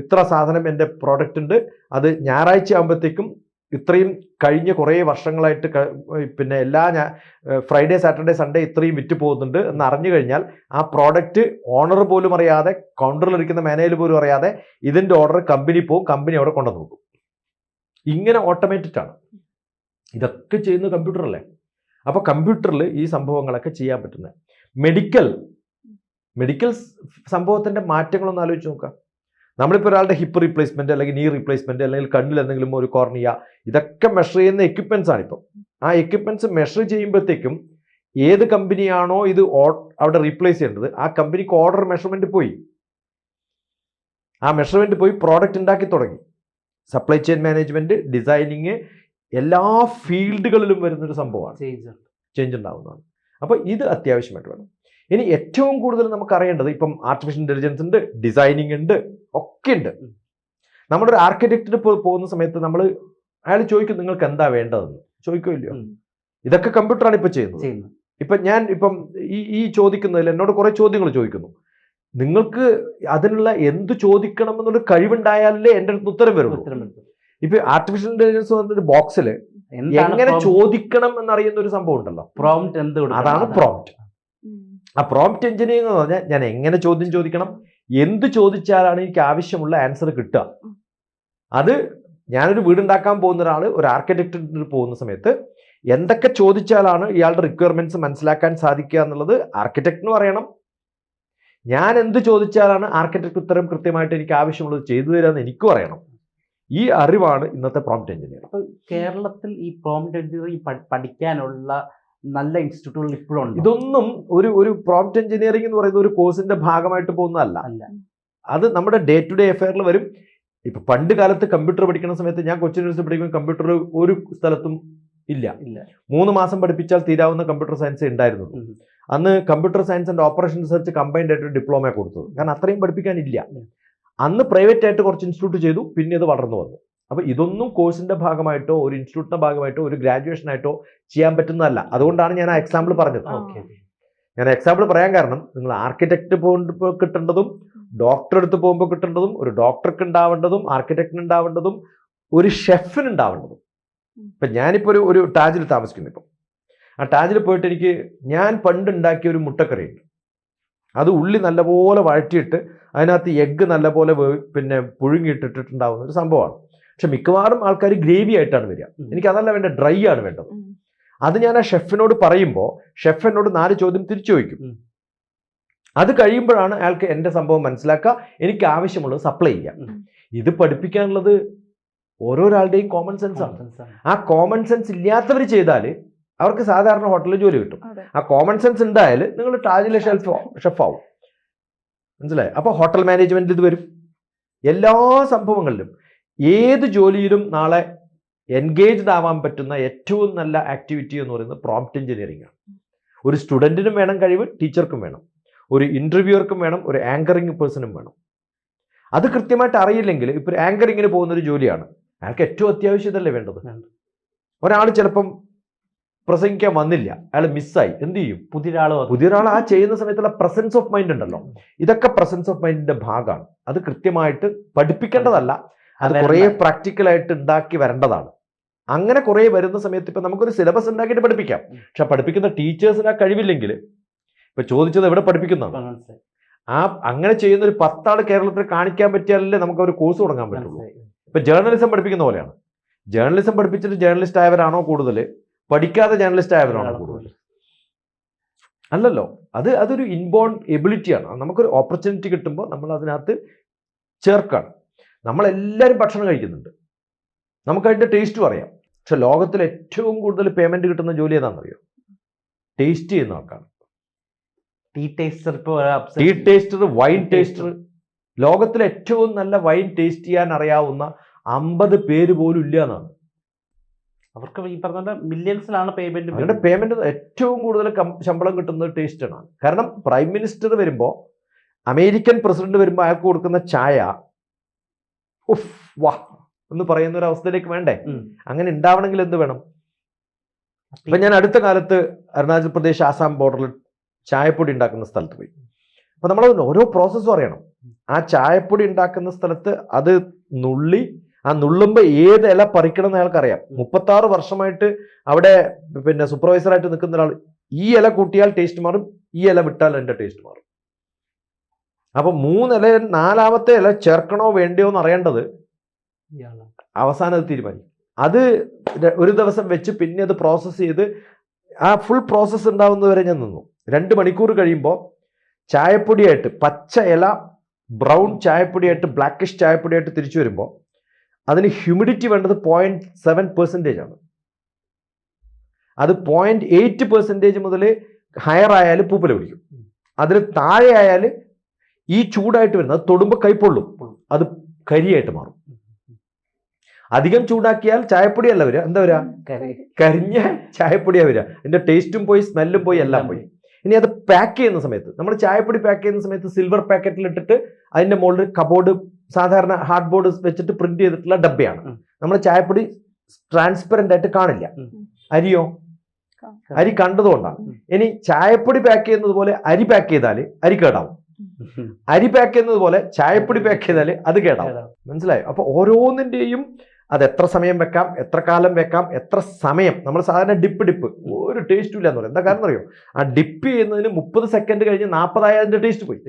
ഇത്ര സാധനം എന്റെ പ്രോഡക്റ്റ് ഉണ്ട്. അത് ഞായറാഴ്ച ആകുമ്പോഴത്തേക്കും ഇത്രയും കഴിഞ്ഞ കുറേ വർഷങ്ങളായിട്ട് പിന്നെ എല്ലാ ഞാ ഫ്രൈഡേ സാറ്റർഡേ സൺഡേ ഇത്രയും വിറ്റ് പോകുന്നുണ്ട് എന്ന് അറിഞ്ഞു കഴിഞ്ഞാൽ ആ പ്രോഡക്റ്റ് ഓണർ പോലും അറിയാതെ കൗണ്ടറിൽ ഇരിക്കുന്ന മാനേജർ പോലും അറിയാതെ ഇതിന്റെ ഓർഡർ കമ്പനി പോകും കമ്പനി അവിടെ കൊണ്ടു നോക്കും ഇങ്ങനെ ഓട്ടോമേറ്റഡ് ആണ്. ഇതൊക്കെ ചെയ്യുന്നത് കമ്പ്യൂട്ടറല്ലേ അപ്പോൾ കമ്പ്യൂട്ടറിൽ ഈ സംഭവങ്ങളൊക്കെ ചെയ്യാൻ പറ്റുന്നത്. മെഡിക്കൽ മെഡിക്കൽ സംഭവത്തിന്റെ മാറ്റങ്ങളൊന്ന് ആലോചിച്ച് നോക്കാം നമ്മളിപ്പോൾ ഒരാളുടെ ഹിപ്പ് റീപ്ലേസ്മെന്റ് അല്ലെങ്കിൽ നീ റീപ്ലേസ്മെന്റ് അല്ലെങ്കിൽ കണ്ണിൽ എന്തെങ്കിലും ഒരു കോർണിയ ഇതൊക്കെ മെഷർ ചെയ്യുന്ന എക്യുപ്മെന്റ്സ് ആണ് ഇപ്പം ആ എക്യുപ്മെന്റ്സ് മെഷർ ചെയ്യുമ്പോഴത്തേക്കും ഏത് കമ്പനിയാണോ ഇത് അവിടെ റീപ്ലേസ് ചെയ്യേണ്ടത് ആ കമ്പനിക്ക് ഓർഡർ മെഷർമെന്റ് പോയി. ആ മെഷർമെന്റ് പോയി പ്രോഡക്റ്റ് ഉണ്ടാക്കി തുടങ്ങി. സപ്ലൈ ചെയിൻ മാനേജ്മെന്റ് ഡിസൈനിങ് എല്ലാ ഫീൽഡുകളിലും വരുന്നൊരു സംഭവമാണ്. ചേഞ്ച് ഉണ്ടാവുന്നതാണ്. അപ്പോൾ ഇത് അത്യാവശ്യമായിട്ട് വേണം. ഇനി ഏറ്റവും കൂടുതൽ നമുക്ക് അറിയേണ്ടത് ഇപ്പം ആർട്ടിഫിഷ്യൽ ഇന്റലിജൻസ് ഉണ്ട് ഡിസൈനിങ് ഉണ്ട് ഒക്കെ ഉണ്ട്. നമ്മുടെ ഒരു ആർക്കിടെക്റ്റിന് പോകുന്ന സമയത്ത് നമ്മൾ അയാൾ ചോദിക്കും നിങ്ങൾക്ക് എന്താ വേണ്ടതെന്ന്. ചോദിക്കുമല്ലോ. ഇതൊക്കെ കമ്പ്യൂട്ടറാണ് ഇപ്പോൾ ചെയ്യുന്നത്. ഇപ്പൊ ഇപ്പം ഞാൻ ഇപ്പം ഈ ഈ ചോദിക്കുന്നതിൽ എന്നോട് കുറേ ചോദ്യങ്ങൾ ചോദിക്കുന്നു. നിങ്ങൾക്ക് അതിനുള്ള എന്ത് ചോദിക്കണം എന്നൊരു കഴിവുണ്ടായാലേ എന്റെ അടുത്ത് ഉത്തരം വരുള്ളൂ. ഇപ്പൊ ആർട്ടിഫിഷ്യൽ ഇന്റലിജൻസ് വന്നൊരു ബോക്സിൽ എങ്ങനെ? ചോദിക്കണം എന്നറിയുന്ന ഒരു സംഭവം ഉണ്ടല്ലോ. പ്രോംപ്റ്റ് എന്ത് അതാണ് പ്രോംപ്റ്റ്. ആ പ്രോംപ്റ്റ് എഞ്ചിനീയറിംഗ് എന്ന് പറഞ്ഞാൽ ഞാൻ എങ്ങനെ ചോദ്യം ചോദിക്കണം? എന്ത് ചോദിച്ചാലാണ് എനിക്ക് ആവശ്യമുള്ള ആൻസർ കിട്ടുക? അത് ഞാനൊരു വീടുണ്ടാക്കാൻ പോകുന്ന ഒരാൾ ഒരു ആർക്കിടെക്റ്റിന് പോകുന്ന സമയത്ത് എന്തൊക്കെ ചോദിച്ചാലാണ് ഇയാളുടെ റിക്വയർമെന്റ്സ് മനസ്സിലാക്കാൻ സാധിക്കുക എന്നുള്ളത് ആർക്കിടെക്റ്റിന് പറയണം. ഞാൻ എന്ത് ചോദിച്ചാലാണ് ആർക്കിടെക്ട് ഉത്തരം കൃത്യമായിട്ട് എനിക്ക് ആവശ്യമുള്ളത് ചെയ്തു തരാമെന്ന് എനിക്ക് പറയണം ഈ അറിവാണ് ഇന്നത്തെ പ്രോംപ്റ്റ് എഞ്ചിനീയർ കേരളത്തിൽ ഈ പ്രോംപ്റ്റ് എഞ്ചിനീയറിംഗ് പഠിക്കാനുള്ള നല്ല ഇൻസ്റ്റിറ്റ്യൂട്ടുകൾ ഇപ്പോഴും ഉണ്ട് ഇതൊന്നും ഒരു ഒരു പ്രോംപ്റ്റ് എഞ്ചിനീയറിംഗ് എന്ന് പറയുന്ന ഒരു കോഴ്സിന്റെ ഭാഗമായിട്ട് പോകുന്നതല്ല. അല്ല. അത് നമ്മുടെ ഡേ ടു ഡേ അഫെയറിൽ വരും. ഇപ്പൊ പണ്ട് കാലത്ത് കമ്പ്യൂട്ടർ പഠിക്കുന്ന സമയത്ത് ഞാൻ കൊച്ചിൻ യൂണിവേഴ്സിറ്റി പഠിക്കുമ്പോൾ കമ്പ്യൂട്ടർ ഒരു സ്ഥലത്തും ഇല്ല. ഇല്ല. മൂന്ന് മാസം പഠിപ്പിച്ചാൽ തീരാവുന്ന കമ്പ്യൂട്ടർ സയൻസ് ഉണ്ടായിരുന്നു. അന്ന് computer science and operation research combined ആയിട്ട് ഡിപ്ലോമ കൊടുത്തത് കാരണം അത്രയും പഠിപ്പിക്കാനില്ല. അന്ന് പ്രൈവറ്റ് ആയിട്ട് കുറച്ച് ഇൻസ്റ്റിറ്റ്യൂട്ട് ചെയ്തു. പിന്നെ അത് വളർന്നു വന്നു. അപ്പോൾ ഇതൊന്നും കോഴ്സിന്റെ ഭാഗമായിട്ടോ ഒരു ഇൻസ്റ്റിറ്റ്യൂട്ടിന്റെ ഭാഗമായിട്ടോ ഒരു ഗ്രാജുവേഷൻ ആയിട്ടോ ചെയ്യാൻ പറ്റുന്നതല്ല. അതുകൊണ്ടാണ് ഞാൻ ആ എക്സാമ്പിൾ പറഞ്ഞത്. ഞാൻ എക്സാമ്പിൾ പറയാൻ കാരണം നിങ്ങൾ ആർക്കിടെക്ട് പോകുമ്പോൾ കിട്ടേണ്ടതും ഡോക്ടർ അടുത്ത് പോകുമ്പോൾ കിട്ടേണ്ടതും ഒരു ഡോക്ടർക്ക് ഉണ്ടാവേണ്ടതും ആർക്കിടെക്റ്റിന് ഉണ്ടാവേണ്ടതും ഒരു ഷെഫിന് ഉണ്ടാവേണ്ടതും. ഇപ്പം ഞാനിപ്പോൾ ഒരു ഒരു ടാജിൽ താമസിക്കുന്നു ഇപ്പം. ആ ടാജിൽ പോയിട്ട് എനിക്ക് ഞാൻ പണ്ട് ഉണ്ടാക്കിയ ഒരു മുട്ടക്കറിയുണ്ട് അത് ഉള്ളി നല്ലപോലെ വഴറ്റിയിട്ട് അതിനകത്ത് എഗ്ഗ് നല്ലപോലെ പിന്നെ പുഴുങ്ങിയിട്ടിട്ടുണ്ടാവുന്ന ഒരു സംഭവമാണ്. പക്ഷെ മിക്കവാറും ആൾക്കാർ ഗ്രേവി ആയിട്ടാണ് വരിക. എനിക്ക് അതല്ല വേണ്ട ഡ്രൈ ആണ് വേണ്ടത്. അത് ഞാൻ ആ ഷെഫിനോട് പറയുമ്പോൾ ഷെഫ് എന്നോട് നാല് ചോദ്യം തിരിച്ചു ചോദിക്കും. അത് കഴിയുമ്പോഴാണ് അയാൾക്ക് എന്റെ സംഭവം മനസ്സിലാക്കുക എനിക്ക് ആവശ്യമുള്ളത് സപ്ലൈ ചെയ്യാം. ഇത് പഠിപ്പിക്കാനുള്ളത് ഓരോരാളുടെയും കോമൺ സെൻസ് ആണ്. ആ കോമൺ സെൻസ് ഇല്ലാത്തവർ ചെയ്താൽ അവർക്ക് സാധാരണ ഹോട്ടലിൽ ജോലി കിട്ടും. ആ കോമൺ സെൻസ് ഉണ്ടായാൽ നിങ്ങൾ ടാജിലെ ഷെൽഫ് ഷെഫാവും മനസ്സിലായി? അപ്പോൾ ഹോട്ടൽ മാനേജ്മെന്റിൽ ഇത് വരും. എല്ലാ സംഭവങ്ങളിലും. ഏത് ജോലിയിലും നാളെ എൻഗേജ്ഡ് ആവാൻ പറ്റുന്ന ഏറ്റവും നല്ല ആക്ടിവിറ്റി എന്ന് പറയുന്നത് പ്രോംപ്റ്റ് എഞ്ചിനീയറിംഗ് ആണ്. ഒരു സ്റ്റുഡന്റിനും വേണം കഴിവ് ടീച്ചർക്കും വേണം. ഒരു ഇന്റർവ്യൂവർക്കും വേണം ഒരു ആങ്കറിംഗ് പേഴ്സണും വേണം. അത് കൃത്യമായിട്ട് അറിയില്ലെങ്കിൽ ഇപ്പോൾ ആങ്കറിങ്ങിന് പോകുന്ന ഒരു ജോലിയാണ്. അയാൾക്ക് ഏറ്റവും അത്യാവശ്യം ഇതല്ലേ വേണ്ടത്. ഒരാൾ ചിലപ്പം പ്രസംഗിക്കാൻ വന്നില്ല. അയാൾ മിസ്സായി എന്ത് ചെയ്യും? പുതിയൊരാളോ പുതിയ ഒരാൾ ആ ചെയ്യുന്ന സമയത്തുള്ള പ്രസൻസ് ഓഫ് മൈൻഡ് ഉണ്ടല്ലോ. ഇതൊക്കെ പ്രസൻസ് ഓഫ് മൈൻഡിന്റെ ഭാഗമാണ്. അത് കൃത്യമായിട്ട് പഠിപ്പിക്കേണ്ടതല്ല. അത് കുറേ പ്രാക്ടിക്കൽ ആയിട്ട് ഉണ്ടാക്കി വരേണ്ടതാണ്. അങ്ങനെ കുറേ വരുന്ന സമയത്ത് ഇപ്പൊ നമുക്കൊരു സിലബസ് ഉണ്ടാക്കിയിട്ട് പഠിപ്പിക്കാം. പക്ഷെ പഠിപ്പിക്കുന്ന ടീച്ചേഴ്സിന് ആ കഴിവില്ലെങ്കിൽ ഇപ്പൊ ചോദിച്ചത് എവിടെ പഠിപ്പിക്കുന്നതാണ്? ആ അങ്ങനെ ചെയ്യുന്ന ഒരു പത്താൾ കേരളത്തിൽ കാണിക്കാൻ പറ്റിയാലല്ലേ നമുക്ക് ഒരു കോഴ്സ് തുടങ്ങാൻ പറ്റുള്ളൂ. ഇപ്പൊ ജേർണലിസം പഠിപ്പിക്കുന്ന പോലെയാണ്. ജേർണലിസം പഠിപ്പിച്ചിട്ട് ജേർണലിസ്റ്റ് ആയവരാണോ കൂടുതൽ? പഠിക്കാതെ ജേർണലിസ്റ്റ് ആയവരാണോ കൂടുതൽ? അല്ലല്ലോ. അത് അതൊരു ഇൻബോൺ എബിലിറ്റിയാണ് നമുക്കൊരു ഓപ്പർച്യൂണിറ്റി കിട്ടുമ്പോൾ നമ്മൾ അതിനകത്ത് ചേർക്കാണ്. നമ്മളെല്ലാവരും ഭക്ഷണം കഴിക്കുന്നുണ്ട്. നമുക്കതിന്റെ ടേസ്റ്റും അറിയാം. പക്ഷെ ലോകത്തിൽ ഏറ്റവും കൂടുതൽ പേയ്മെന്റ് കിട്ടുന്ന ജോലി ഏതാണെന്നറിയോ? ടേസ്റ്റ് ചെയ്യുന്ന ആൾക്കാണ്. Tea taster tea taster wine taster ലോകത്തിൽ ഏറ്റവും നല്ല വൈൻ ടേസ്റ്റ് ചെയ്യാൻ അറിയാവുന്ന അമ്പത് പേര് പോലും ഇല്ല എന്നാണ്. അവർക്ക് ഈ പറഞ്ഞ മില്യൺസിലാണ് അവരുടെ പേയ്മെന്റ് പേയ്മെന്റ് ഏറ്റവും കൂടുതൽ ശമ്പളം കിട്ടുന്നത് ടേസ്റ്റാണ് കാരണം പ്രൈം മിനിസ്റ്റർ വരുമ്പോൾ അമേരിക്കൻ പ്രസിഡന്റ് വരുമ്പോൾ അയാൾക്ക് കൊടുക്കുന്ന ചായ ഉഫ് വാ. എന്ന് പറയുന്ന ഒരു അവസ്ഥയിലേക്ക് വേണ്ടേ അങ്ങനെ ഉണ്ടാവണമെങ്കിൽ എന്ത് വേണം? ഇപ്പൊ ഞാൻ അടുത്ത കാലത്ത് അരുണാചൽ പ്രദേശ് ആസാം ബോർഡറിൽ ചായപ്പൊടി ഉണ്ടാക്കുന്ന സ്ഥലത്ത് പോയി. അപ്പൊ നമ്മൾ ഓരോ പ്രോസസ്സും അറിയണം. ആ ചായപ്പൊടി ഉണ്ടാക്കുന്ന സ്ഥലത്ത് അത് നുള്ളി ആ നുള്ളുമ്പോൾ ഏത് ഇല പറിക്കണം എന്ന് അയാൾക്കറിയാം മുപ്പത്താറ് വർഷമായിട്ട് അവിടെ പിന്നെ സൂപ്പർവൈസറായിട്ട് നിൽക്കുന്ന ഒരാൾ ഈ ഇല കൂട്ടിയാൽ ടേസ്റ്റ് മാറും ഈ ഇല വിട്ടാൽ എന്റെ ടേസ്റ്റ് മാറും. അപ്പൊ മൂന്നില നാലാമത്തെ ഇല ചേർക്കണോ വേണ്ടയോ എന്ന് അറിയേണ്ടത് അവസാനം അത് തീരുമാനിക്കും. അത് ഒരു ദിവസം വെച്ച് പിന്നെ അത് പ്രോസസ്സ് ചെയ്ത് ആ ഫുൾ പ്രോസസ്സ് ഉണ്ടാവുന്നതുവരെ ഞാൻ നിന്നു. രണ്ട് മണിക്കൂർ കഴിയുമ്പോൾ ചായപ്പൊടിയായിട്ട് പച്ച ഇല ബ്രൗൺ ചായപ്പൊടിയായിട്ട് ബ്ലാക്കിഷ് ചായപ്പൊടിയായിട്ട് തിരിച്ചു വരുമ്പോൾ അതിന് ഹ്യൂമിഡിറ്റി വേണ്ടത് പോയിന്റ് സെവൻ പെർസെന്റേജ് ആണ്. അത് പോയിന്റ് എയ്റ്റ് പെർസെന്റേജ് മുതൽ ഹയർ ആയാൽ പൂപ്പല പിടിക്കും. അതിൽ താഴെ ആയാൽ ഈ ചൂടായിട്ട് വരുന്നത് തൊടുമ്പോൾ കൈപ്പൊള്ളും അത് കരിയായിട്ട് മാറും. അധികം ചൂടാക്കിയാൽ ചായപ്പൊടി അല്ല വരിക. എന്താ വരിക? കരിഞ്ഞ ചായപ്പൊടിയാ വരിക. അതിന്റെ ടേസ്റ്റും പോയി സ്മെല്ലും പോയി എല്ലാം പോയി. ഇനി അത് പാക്ക് ചെയ്യുന്ന സമയത്ത് നമ്മൾ ചായപ്പൊടി പാക്ക് ചെയ്യുന്ന സമയത്ത് സിൽവർ പാക്കറ്റിൽ ഇട്ടിട്ട് അതിന്റെ മുകളിൽ കബോർഡ് സാധാരണ ഹാർഡ് ബോർഡ് വെച്ചിട്ട് പ്രിന്റ് ചെയ്തിട്ടുള്ള ഡബ്ബയാണ്. നമ്മൾ ചായപ്പൊടി ട്രാൻസ്പെറന്റ് ആയിട്ട് കാണില്ല. അരിയോ? അരി കണ്ടതുകൊണ്ടാണ്. ഇനി ചായപ്പൊടി പാക്ക് ചെയ്യുന്നത് പോലെ അരി പാക്ക് ചെയ്താൽ അരി കേടാവും. അരി പാക്ക് ചെയ്യുന്നത് പോലെ ചായപ്പൊടി പാക്ക് ചെയ്താൽ അത് കേടാവും. മനസ്സിലായോ? അപ്പൊ ഓരോന്നിന്റെയും അത് എത്ര സമയം വെക്കാം എത്ര കാലം വെക്കാം എത്ര സമയം? നമ്മൾ സാധാരണ ഡിപ്പ് ഡിപ്പ് ഒരു ടേസ്റ്റും ഇല്ല എന്ന് പറയും. എന്താ കാരണം അറിയോ ആ ഡിപ്പ് ചെയ്യുന്നതിന് മുപ്പത് സെക്കൻഡ് കഴിഞ്ഞ് നാൽപ്പതായതിന്റെ ടേസ്റ്റ് പോയി.